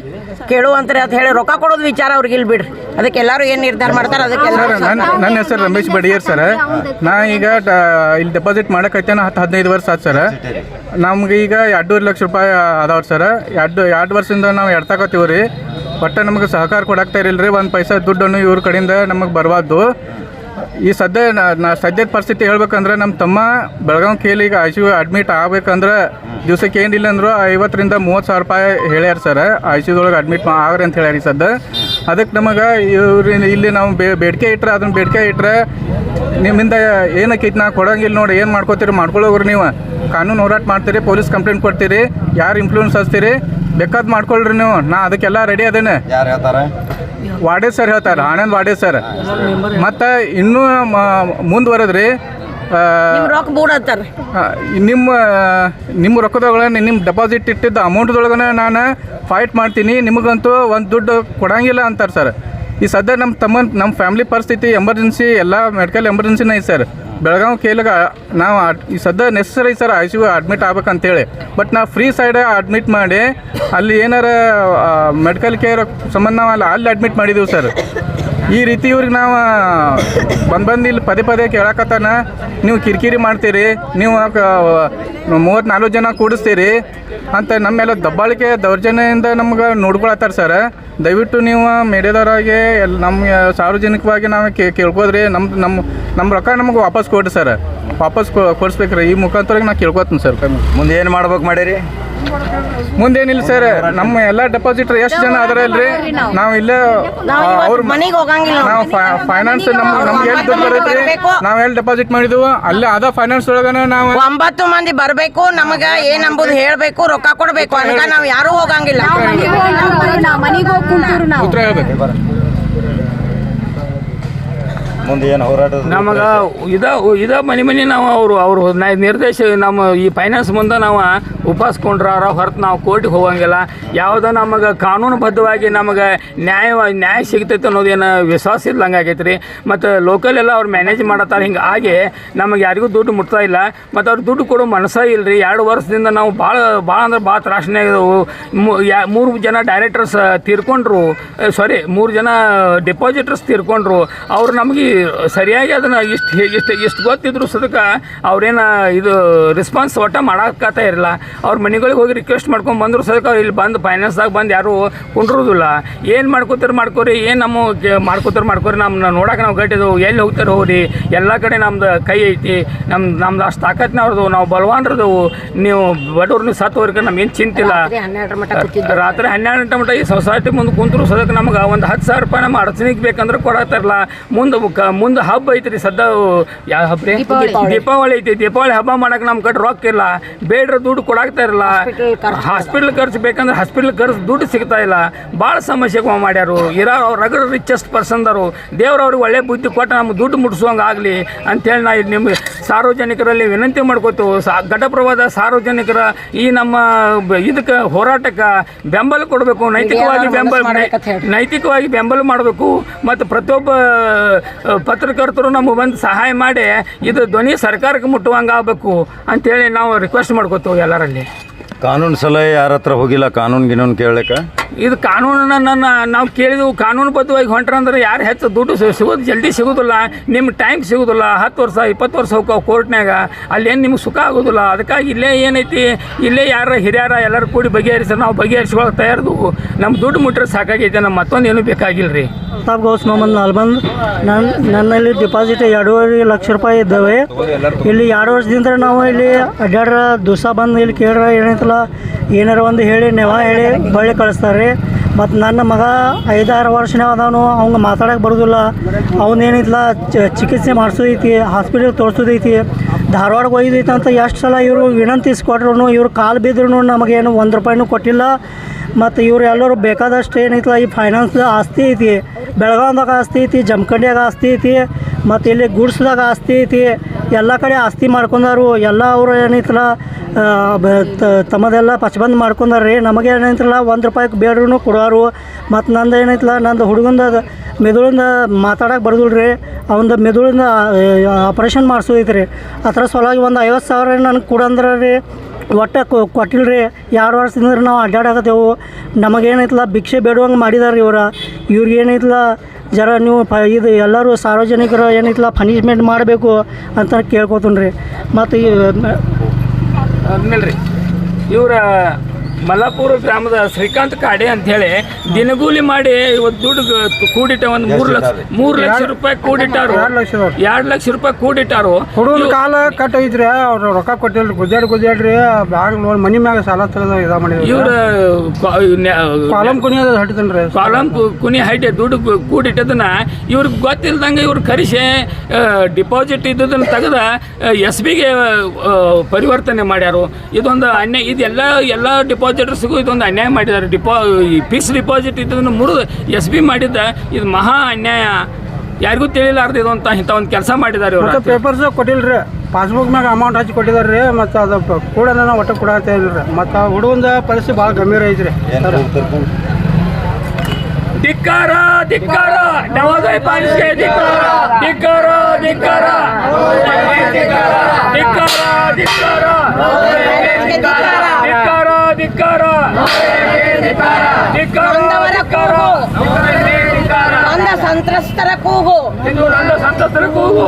ಕೇಳುವಂತ್ರಿ ಅಂತ ಹೇಳಿ ರೊಕ್ಕ ಕೊಡೋದು ವಿಚಾರ ಅವ್ರಿಗೆ ಇಲ್ಲಿ ಬಿಡ್ರಿ. ಅದಕ್ಕೆ ಎಲ್ಲರೂ ಏನು ನಿರ್ಧಾರ ಮಾಡ್ತಾರೆ ಅದಕ್ಕೆ ನನ್ನ ನನ್ನ ಹೆಸರು ರಮೇಶ್ ಬಡಿಯರ್ ಸರ್. ನಾ ಈಗ ಟ- ಇಲ್ಲಿ ಡೆಪಾಸಿಟ್ ಮಾಡಕತ್ತೇನ ಹತ್ತು ಹದಿನೈದು ವರ್ಷ ಆಯ್ತು ಸರ್. ನಮ್ಗೆ ಈಗ ಎರಡೂವರೆ ಲಕ್ಷ ರೂಪಾಯಿ ಅದಾವ್ರಿ ಸರ್. ಎರಡು ಎರಡು ವರ್ಷದಿಂದ ನಾವು ಎಡ್ತಾಕೋತೀವಿ ರೀ. ಒಟ್ಟು ನಮಗೆ ಸಹಕಾರ ಕೊಡಾಕ್ತಾ ಇರಲಿಲ್ಲ ರೀ ಒಂದು ಪೈಸಾ ದುಡ್ಡನ್ನು ಇವ್ರ ಕಡೆಯಿಂದ ನಮಗೆ ಬರಬಾರ್ದು ಈ ಸದ್ಯ ನಾ ಸದ್ಯದ ಪರಿಸ್ಥಿತಿ ಹೇಳ್ಬೇಕಂದ್ರೆ ನಮ್ಮ ತಮ್ಮ ಬೆಳಗಾವಿ ಕೇಲಿ ಈಗ ಐ ಸಿ ಯು ಅಡ್ಮಿಟ್ ಆಗ್ಬೇಕಂದ್ರೆ ದಿವ್ಸಕ್ಕೆ ಏನಿಲ್ಲ ಅಂದರೂ ಐವತ್ತರಿಂದ ಮೂವತ್ತು ಸಾವಿರ ರೂಪಾಯಿ ಹೇಳ್ಯಾರ ಸರ್. ಐ ಸಿ ಯುದೊಳಗೆ ಅಡ್ಮಿಟ್ ಆಗ್ರಿ ಅಂತ ಹೇಳ್ಯಾರ ಈ ಸದ್ಯ ಅದಕ್ಕೆ ನಮಗೆ ಇವ್ರು ಇಲ್ಲಿ ನಾವು ಬೇ ಬೇಡಿಕೆ ಇಟ್ರೆ ಅದನ್ನ ಬೇಡಿಕೆ ಇಟ್ಟರೆ ನಿಮ್ಮಿಂದ ಏನಕ್ಕೈತಿ ನಾ ಕೊಡೋಂಗಿಲ್ಲ ನೋಡಿ ಏನು ಮಾಡ್ಕೋತೀರಿ ಮಾಡ್ಕೊಳ್ಳೋಗ್ರಿ ನೀವು. ಕಾನೂನು ಹೋರಾಟ ಮಾಡ್ತೀರಿ ಪೊಲೀಸ್ ಕಂಪ್ಲೇಂಟ್ ಕೊಡ್ತೀರಿ ಯಾರು ಇನ್ಫ್ಲೂಯೆನ್ಸ್ ಹಚ್ತೀರಿ ಬೇಕಾದ್ ಮಾಡ್ಕೊಳ್ರಿ ನೀವು. ನಾ ಅದಕ್ಕೆಲ್ಲ ರೆಡಿ ಅದೇನೆ. ವಾಡೇ ಸರ್ ಹೇಳ್ತಾರೆ ಆನಂದ್ ವಾಡೆ ಸರ್. ಮತ್ತು ಇನ್ನೂ ಮುಂದುವರೆದ್ರಿ ರೊಕ್ಕ ಬೂಡತ್ತಾರ ನಿಮ್ಮ ನಿಮ್ಮ ರೊಕ್ಕದೊಳಗೆ ನಿಮ್ಮ ಡೆಪಾಸಿಟ್ ಇಟ್ಟಿದ್ದ ಅಮೌಂಟ್ದೊಳಗನೆ ನಾನು ಫೈಟ್ ಮಾಡ್ತೀನಿ. ನಿಮಗಂತೂ ಒಂದು ದುಡ್ಡು ಕೊಡಂಗಿಲ್ಲ ಅಂತಾರೆ ಸರ್ ಈ ಸದ್ಯ ನಮ್ಮ ತಮ್ಮ ನಮ್ಮ ಫ್ಯಾಮಿಲಿ ಪರಿಸ್ಥಿತಿ ಎಮರ್ಜೆನ್ಸಿ ಎಲ್ಲ ಮೆಡಿಕಲ್ ಎಮರ್ಜೆನ್ಸಿನೇ ಐತೆ ಸರ್ ಬೆಳಗಾವಿ ಕೇಳಿಗ ನಾವು ಈ ಸದ್ಯ necessary sir I C U admit ಆಗ್ಬೇಕಂತೇಳಿ. But ನಾವು ಫ್ರೀ ಸೈಡ್ ಅಡ್ಮಿಟ್ ಮಾಡಿ ಅಲ್ಲಿ ಏನಾರ ಮೆಡಿಕಲ್ ಕೇರ್ ಸಂಬಂಧ ನಾವು ಅಲ್ಲಿ ಅಡ್ಮಿಟ್ ಮಾಡಿದ್ದೀವಿ ಸರ್ ಈ ರೀತಿ ಇವ್ರಿಗೆ ನಾವು ಬಂದು ಬಂದು ಇಲ್ಲಿ ಪದೇ ಪದೇ ಕೇಳಕತ್ತಾನ. ನೀವು ಕಿರಿಕಿರಿ ಮಾಡ್ತೀರಿ, ನೀವು ಮೂವತ್ತು ನಾಲ್ಕು ಜನ ಕೂಡಿಸ್ತೀರಿ ಅಂತ ನಮ್ಮೆಲ್ಲ ದಬ್ಬಾಳಿಕೆ ದೌರ್ಜನ್ಯದಿಂದ ನಮ್ಗೆ ನೋಡ್ಕೊಳತ್ತಾರೆ ಸರ್. ದಯವಿಟ್ಟು ನೀವು ಮೀಡಿಯಾದವರಾಗಿ ಎಲ್ಲಿ ನಮ್ಮ ಸಾರ್ವಜನಿಕವಾಗಿ ನಾವು ಕೇಳ್ಕೋದ್ರಿ. ನಮ್ಮ ನಮ್ಮ ನಮ್ಮ ರೊಕ್ಕ ನಮಗೆ ವಾಪಸ್ ಕೊಡ್ರಿ ಸರ್. ವಾಪಸ್ ಕೊಡಿಸ್ಬೇಕ್ರಿ. ಈ ಮುಖಾಂತರ ನಾ ಕೇಳ್ಕೊತೀನಿ ಸರ್. ಮುಂದೆ ಏನು ಮಾಡ್ಬೇಕು ಮಾಡಿರಿ? ಮುಂದೇನಿಲ್ಲ ಸರ್ ನಮ್ಮ ಎಲ್ಲ ಡೆಪಾಸಿಟ್ ಎಷ್ಟು ಜನ ಅದರ ಇಲ್ರಿ ನಾವು ಇಲ್ಲೇ ಅವ್ರ ಮನೆಗೆ ಹೋಗಂಗಿಲ್ಲ ನಾವು ಫೈನಾನ್ಸ್ ನಮ್ಮ ನಮ್ಗೆ ಎಲ್ಲಿ ದುಡ್ಡು ಬರುತ್ತೆ ನಾವು ಎಲ್ಲಿ ಡೆಪಾಸಿಟ್ ಮಾಡಿದ್ವು? ಅಲ್ಲೇ ಅದ ಫೈನಾನ್ಸ್ ಒಳಗನೆ ನಾವು ಒಂಬತ್ತು ಮಂದಿ ಬರಬೇಕು ನಮಗೆ ಅಂಬುದು ಹೇಳಬೇಕು ರೊಕ್ಕ ಕೊಡಬೇಕು. ಅನ್ಕ ನಾವು ಯಾರು ಹೋಗಂಗಿಲ್ಲ. ಮನೆಗೆ ಹೋಗಿ ನಾವು. ಉತ್ತರ ಹೇಳ್ಬೇಕು. ಮುಂದೆ ಏನು ಹೋರಾಟ ನಮಗೆ ಇದ ಇದ ಮನೆ ಮನೆ ನಾವು ಅವರು ಅವರು ನಿರ್ದೇಶ, ನಮ್ಮ ಈ ಫೈನಾನ್ಸ್ ಮುಂದೆ ನಾವು ಉಪಾಸ್ಕೊಂಡ್ರ ಹೊರತು ನಾವು ಕೋರ್ಟಿಗೆ ಹೋಗಂಗಿಲ್ಲ. ಯಾವುದೋ ನಮಗೆ ಕಾನೂನುಬದ್ಧವಾಗಿ ನಮಗೆ ನ್ಯಾಯ ನ್ಯಾಯ ಸಿಗ್ತೈತೆ ಅನ್ನೋದೇನು ವಿಶ್ವಾಸ ಇಲ್ಲಂಗೆ ಆಗೈತೆ ರೀ ಮತ್ತು ಲೋಕಲ್ ಎಲ್ಲ ಅವ್ರು ಮ್ಯಾನೇಜ್ ಮಾಡತ್ತಾರೆ, ಹಿಂಗೆ ಆಗಿ ನಮಗೆ ಯಾರಿಗೂ ದುಡ್ಡು ಮುಟ್ತಾ ಇಲ್ಲ. ಮತ್ತು ಅವ್ರು ದುಡ್ಡು ಕೊಡೋ ಮನಸ್ಸೇ ಇಲ್ಲ ರೀ ಎರಡು ವರ್ಷದಿಂದ ನಾವು ಭಾಳ ಭಾಳ ಅಂದ್ರೆ ಭಾಳ ತ್ರಾಸನೇ ಮೂರು ಜನ ಡೈರೆಕ್ಟರ್ಸ್ ತೀರ್ಕೊಂಡ್ರು. ಸಾರಿ ಮೂರು ಜನ ಡಿಪಾಸಿಟರ್ಸ್ ತೀರ್ಕೊಂಡ್ರು. ಅವ್ರು ನಮಗೆ ಸರಿಯಾಗಿ ಅದನ್ನು ಇಷ್ಟು ಇಷ್ಟು ಇಷ್ಟು ಗೊತ್ತಿದ್ರು ಸದಕ ಅವ್ರೇನು ಇದು ರೆಸ್ಪಾನ್ಸ್ ಒಟ್ಟ ಮಾಡೋಕ್ಕಾತ ಇರಲ್ಲ ಅವ್ರ ಮನೆಗಳಿಗೆ ಹೋಗಿ ರಿಕ್ವೆಸ್ಟ್ ಮಾಡ್ಕೊಂಡು ಬಂದರು ಸದಕ ಅವ್ರು ಇಲ್ಲಿ ಬಂದು ಫೈನಾನ್ಸ್ದಾಗ ಬಂದು ಯಾರು ಕುಂಡ್ರೋದಿಲ್ಲ. ಏನು ಮಾಡ್ಕೋತಾರೆ ಮಾಡ್ಕೋರಿ ಏನು ನಮ್ಮ ಮಾಡ್ಕೋತಾರೆ ಮಾಡ್ಕೋರಿ ನಮ್ಮನ್ನ ನೋಡೋಕೆ ನಾವು ಗಟ್ಟಿದವು ಎಲ್ಲಿ ಹೋಗ್ತಾರೆ ಹೋಗ್ರಿ. ಎಲ್ಲ ಕಡೆ ನಮ್ದು ಕೈ ಐತಿ ನಮ್ಮ ನಮ್ದು ಅಷ್ಟು ತಾಕತ್ನವ್ರದ್ದು ನಾವು ಬಲವಾನ್ರದವು ನೀವು ಬಡವ್ರು ನೀವು ಸತ್ತೋರ್ಗೆ ನಮ್ಗೇನು ಚಿಂತಿಲ್ಲ ರಾತ್ರಿ ಹನ್ನೆರಡು ಗಂಟೆ ಮಟ್ಟ ಈ ಸೊಸೈಟಿ ಮುಂದೆ ಕುಂತರು ಸದಕ್ಕೆ ನಮಗೆ ಒಂದು ಹತ್ತು ಸಾವಿರ ರೂಪಾಯಿ ನಮ್ಮ ಅಡಚಣೆಗೆ ಬೇಕಂದ್ರೆ ಕೊಡತ್ತಾರಲ್ಲ ಮುಂದೆ ಮುಂದೆ ಹಬ್ಬ ಐತ್ರಿ ಸದ್ದ ಯಾವ ಹಬ್ಬ ರೀ? ದೀಪಾವಳಿ. ಐತಿ ದೀಪಾವಳಿ ಹಬ್ಬ ಮಾಡಕ್ಕೆ ನಮ್ಮ ಕಡೆ ರೊಕ್ಕ ಇಲ್ಲ. ಬೇಡ್ರ ದುಡ್ಡು ಕೊಡಾಕ್ತಾ ಇರಲ್ಲ. ಹಾಸ್ಪಿಟ್ಲ್ ಖರ್ಚು ಬೇಕಂದ್ರೆ ಹಾಸ್ಪಿಟ್ಲ್ ಖರ್ಚು ದುಡ್ಡು ಸಿಗ್ತಾ ಇಲ್ಲ. ಭಾಳ ಸಮಸ್ಯೆಗೆ ಮಾಡ್ಯಾರು. ಇರೋ ಅವ್ರ ರಗಡ್ ರಿಚೆಸ್ಟ್ ಪರ್ಸನ್ದರು ದೇವ್ರು. ಅವ್ರಿಗೆ ಒಳ್ಳೆ ಬುದ್ಧಿ ಕೊಟ್ಟು ನಮ್ಗೆ ದುಡ್ಡು ಮುಟ್ಸೋಂಗೆ ಆಗಲಿ ಅಂತೇಳಿ ನಾ ಇದು ನಿಮಗೆ ಸಾರ್ವಜನಿಕರಲ್ಲಿ ವಿನಂತಿ ಮಾಡ್ಕೋತು. ಸಾ ಘಟಪ್ರವಾದ ಸಾರ್ವಜನಿಕರ ಈ ನಮ್ಮ ಇದಕ್ಕೆ ಹೋರಾಟಕ್ಕೆ ಬೆಂಬಲ ಕೊಡಬೇಕು. ನೈತಿಕವಾಗಿ ಬೆಂಬಲ ನೈತಿಕವಾಗಿ ಬೆಂಬಲ ಮಾಡಬೇಕು. ಮತ್ತು ಪ್ರತಿಯೊಬ್ಬ ಪತ್ರಕರ್ತರು ನಮಗೆ ಬಂದು ಸಹಾಯ ಮಾಡಿ ಇದು ಧ್ವನಿ ಸರ್ಕಾರಕ್ಕೆ ಮುಟ್ಟುವಂಗೆ ಆಗಬೇಕು ಅಂತೇಳಿ ನಾವು ರಿಕ್ವೆಸ್ಟ್ ಮಾಡ್ಕೋತೀವಿ ಎಲ್ಲರಲ್ಲಿ. ಕಾನೂನು ಸಲಹೆ ಯಾರ ಹತ್ರ ಹೋಗಿಲ್ಲ? ಕಾನೂನು ಗಿನೂನು ಕೇಳಕ್ಕೆ ಇದು ಕಾನೂನನ್ನು ನಾವು ಕೇಳಿದೆವು ಕಾನೂನುಬದ್ಧವಾಗಿ ಹೊಂಟ್ರಂದ್ರೆ ಯಾರು ಹೆಚ್ಚು ದುಡ್ಡು ಸಿಗೋದು ಜಲ್ದಿ ಸಿಗೋದಿಲ್ಲ ನಿಮ್ಮ ಟೈಮ್ ಸಿಗೋದಿಲ್ಲ ಹತ್ತು ವರ್ಷ ಇಪ್ಪತ್ತು ವರ್ಷ ಹೋಗ್ತಾವೆ ಕೋರ್ಟ್ನಾಗ ಅಲ್ಲೇನು ನಿಮ್ಗೆ ಸುಖ ಆಗೋದಿಲ್ಲ ಅದಕ್ಕಾಗಿ ಇಲ್ಲೇ ಏನೈತಿ ಇಲ್ಲೇ ಯಾರ ಹಿರಿಯರ ಎಲ್ಲರೂ ಕೂಡಿ ಬಗೆಹರಿಸಿ ನಾವು ಬಗೆಹರಿಸ್ಕೊಳಕ್ಕೆ ತಯಾರದು ನಮ್ಮ ದುಡ್ಡು ಮುಟ್ಟರೆ ಸಾಕಾಗೈತೆ ನಮ್ಮ ಮತ್ತೊಂದು ಏನೂ ಬೇಕಾಗಿಲ್ಲ ರೀ ಪ್ರತಾಪ್ ಗೌಸ್ ಮೊಹಮ್ಮದ್ ನಾಲ್ಬಂದ್. ನನ್ನ ನನ್ನಲ್ಲಿ ಡಿಪಾಸಿಟ್ ಎರಡೂವರೆ ಲಕ್ಷ ರೂಪಾಯಿ ಇದ್ದಾವೆ. ಇಲ್ಲಿ ಎರಡು ವರ್ಷದಿಂದ ನಾವು ಇಲ್ಲಿ ಅಡ್ಡಾಡ್ರ ದಿವಸ ಬಂದು ಇಲ್ಲಿ ಕೇಳ್ರ ಏನೈತಲ್ಲ, ಏನಾರ ಒಂದು ಹೇಳಿ, ನೆವ ಹೇಳಿ ಬಳ್ಳಿ ಕಳಿಸ್ತಾರೆ ಮತ್ತು ನನ್ನ ಮಗ ಐದಾರು ವರ್ಷನೇ ಅದಾವನು ಅವಂಗ ಮಾತಾಡೋಕೆ ಬರೋದಿಲ್ಲ. ಅವನೇನಿಲ್ಲ ಚಿಕಿತ್ಸೆ ಮಾಡಿಸೋದೈತಿ, ಹಾಸ್ಪಿಟಲ್ ತೋರಿಸೋದೈತಿ. ಧಾರವಾಡಕ್ಕೆ ಒಯ್ದೈತೆ ಅಂತ ಎಷ್ಟು ಸಲ ಇವರು ವಿನಂತಿಸ್ಕೊಟ್ರು ಇವ್ರು ಕಾಲು ಬಿದ್ರೂ ನಮಗೇನು ಒಂದು ರೂಪಾಯಿನೂ ಕೊಟ್ಟಿಲ್ಲ. ಮತ್ತು ಇವ್ರು ಎಲ್ಲರೂ ಬೇಕಾದಷ್ಟು ಏನೈತಲ್ಲ ಈ ಫೈನಾನ್ಸ್ ಆಸ್ತಿ ಐತಿ. ಬೆಳಗಾವ್ದಾಗ ಆಸ್ತಿ ಐತಿ, ಜಮಖಂಡಿಯಾಗ ಆಸ್ತಿ ಐತಿ, ಮತ್ತು ಇಲ್ಲಿ ಗುಡ್ಸ್ದಾಗ ಆಸ್ತಿ ಐತಿ. ಎಲ್ಲ ಕಡೆ ಆಸ್ತಿ ಮಾಡ್ಕೊಂಡಾರು. ಎಲ್ಲ ಅವರು ಏನೈತಲ್ಲ ತಮ್ಮದೆಲ್ಲ ಪಚಬಂದ್ ಮಾಡ್ಕೊಂಡಾರ್ರಿ ನಮಗೆ ಏನೈತಲ್ಲ ಒಂದು ರೂಪಾಯಿಗೆ ಬೇಡ್ರೂ ಕೊಡೋರು. ಮತ್ತು ನಂದು ಏನೈತಲ್ಲ ನಂದು ಹುಡುಗಂದ ಮೆದುಳಿಂದ ಬರೋದಿಲ್ಲ ರೀ. ಅವಂದು ಮೆದುಳಿಂದ ಆಪರೇಷನ್ ಮಾಡಿಸೋದೈತೆ ರೀ ಅದ್ರ ಸಲುವಾಗಿ ಒಂದು ಐವತ್ತು ಸಾವಿರ ನನಗೆ ಕೊಡಂದ್ರೆ ರೀ. ಒಟ್ಟು ಕೊಟ್ಟಿಲ್ಲ ರೀ ಎರಡು ವರ್ಷದಿಂದ ನಾವು ಅಡ್ಡಾಡಕತ್ತೇವು ನಮಗೇನೈತಲ್ಲ ಭಿಕ್ಷೆ ಬೇಡುವಂಗೆ ಮಾಡಿದಾರೆ ಇವ್ರು. ಇವ್ರಿಗೆ ಏನೈತಲ್ಲ ಜರ ನೀವು ಪ ಇದು ಎಲ್ಲರೂ ಸಾರ್ವಜನಿಕರು ಏನೈತಲ್ಲ ಪನಿಷ್ಮೆಂಟ್ ಮಾಡಬೇಕು ಅಂತ ಕೇಳ್ಕೊತೀನಿ ರೀ ಮತ್ತು ಈ ಆದ್ಮೇಲೆ ರೀ. ಇವರ ಮಲ್ಲಾಪುರ ಗ್ರಾಮದ ಶ್ರೀಕಾಂತ್ ಕಾಡೆ ಅಂತ ಹೇಳಿ ದಿನಗೂಲಿ ಮಾಡಿ ಇವತ್ತು ದುಡ್ಡು ಕೂಡಿಟ್ಟ ಒಂದು ಮೂರು ಲಕ್ಷ ಮೂರು ಲಕ್ಷ ರೂಪಾಯಿ ಕೂಡಿಟ್ಟಾರು. ಎರಡು ಲಕ್ಷ ರೂಪಾಯಿ ಕೂಡಿಟ್ಟಾರು? ಹುಡುಗನ ಕಾಲ ಕಟ್ ಐತ್ರಿ ಅವ್ರು ರೊಕ್ಕ ಕೊಟ್ಟಿಲ್ರಿ ಗುದ್ದಾಡಿ ಗುದ್ದಾಡ್ರಿ ಬ್ಯಾಗ್ ನೋಡಿ ಮನಿ ಮ್ಯಾಗ ಸಾಲ ತರದ ಇದ ಮಾಡಿದ್ರಿ. ಇವ್ರ ಕಾಲಮ್ ಕುನಿ ಹಟ್ಟಿತನ್ರಿ ಕಾಲಂ ಕುನಿ ಹೈಟ್ ದುಡ್ಡು ಕೂಡಿಟ್ಟದನ್ನ ಇವ್ರಿಗೆ ಗೊತ್ತಿಲ್ದಂಗೆ ಇವ್ರು ಕರೆಸಿ ಡಿಪಾಸಿಟ್ ಇದ್ದದನ್ನ ತೆಗೆದ ಎಸ್ ಬಿಗೆ ಪರಿವರ್ತನೆ ಮಾಡ್ಯಾರು. ಇದೊಂದು ಅನ್ಯ ಇದೆಲ್ಲ ಎಲ್ಲ ಡಿಪಾಸಿಟರ್ಸ್ಗೂ ಇದೊಂದು ಅನ್ಯಾಯ ಮಾಡಿದ್ದಾರೆ. ಡಿಪಾ ಫಿಕ್ಸ್ ಡಿಪಾಸಿಟ್ ಇದನ್ನು ಮುರಿದು ಎಸ್ ಬಿ ಮಾಡಿದ್ದ ಇದು ಮಹಾ ಅನ್ಯಾಯ. ಯಾರಿಗೂ ತಿಳಿಲಾರ್ದು ಇದು ಅಂತ ಇಂಥ ಒಂದು ಕೆಲಸ ಮಾಡಿದ್ದಾರೆ ಇವರು. ಮತ್ತೆ ಪೇಪರ್ಸ್ ರೀ ಪಾಸ್ಬುಕ್ ಮ್ಯಾಗ ಅಮೌಂಟ್ ಹಚ್ಚಿ ಕೊಟ್ಟಿದಾರೆ ರೀ. ಮತ್ತು ಅದು ಕೂಡ ನಾನು ಒಟ್ಟು ಕೊಡತ್ತೆ ಇಲ್ರಿ ಮತ್ತು ಆ ಹುಡುಗಂದ ಪರಿಸ್ಥಿತಿ ಭಾಳ ಗಂಭೀರ ಐತ್ರಿ. ಧಿಕ್ಕಾರ ಧಿಕ್ಕಾರ. ನವೋದಯ ಪಾಲಿಕೆ ಧಿಕ್ಕಾರ. ಧಿಕ್ಕಾರ ಧಿಕ್ಕಾರ. ಧಿಕ್ಕಾರ. ಧಿಕ್ಕಾರ. ಧಿಕ್ಕಾರ. ಧಿಕ್ಕಾರ. ಧಿಕ್ಕಾರ ಸಂತ್ರಸ್ತರ ಕೂಗು. ಇದು ನನ್ನ ಸಂತಸರ ಕೂಗು.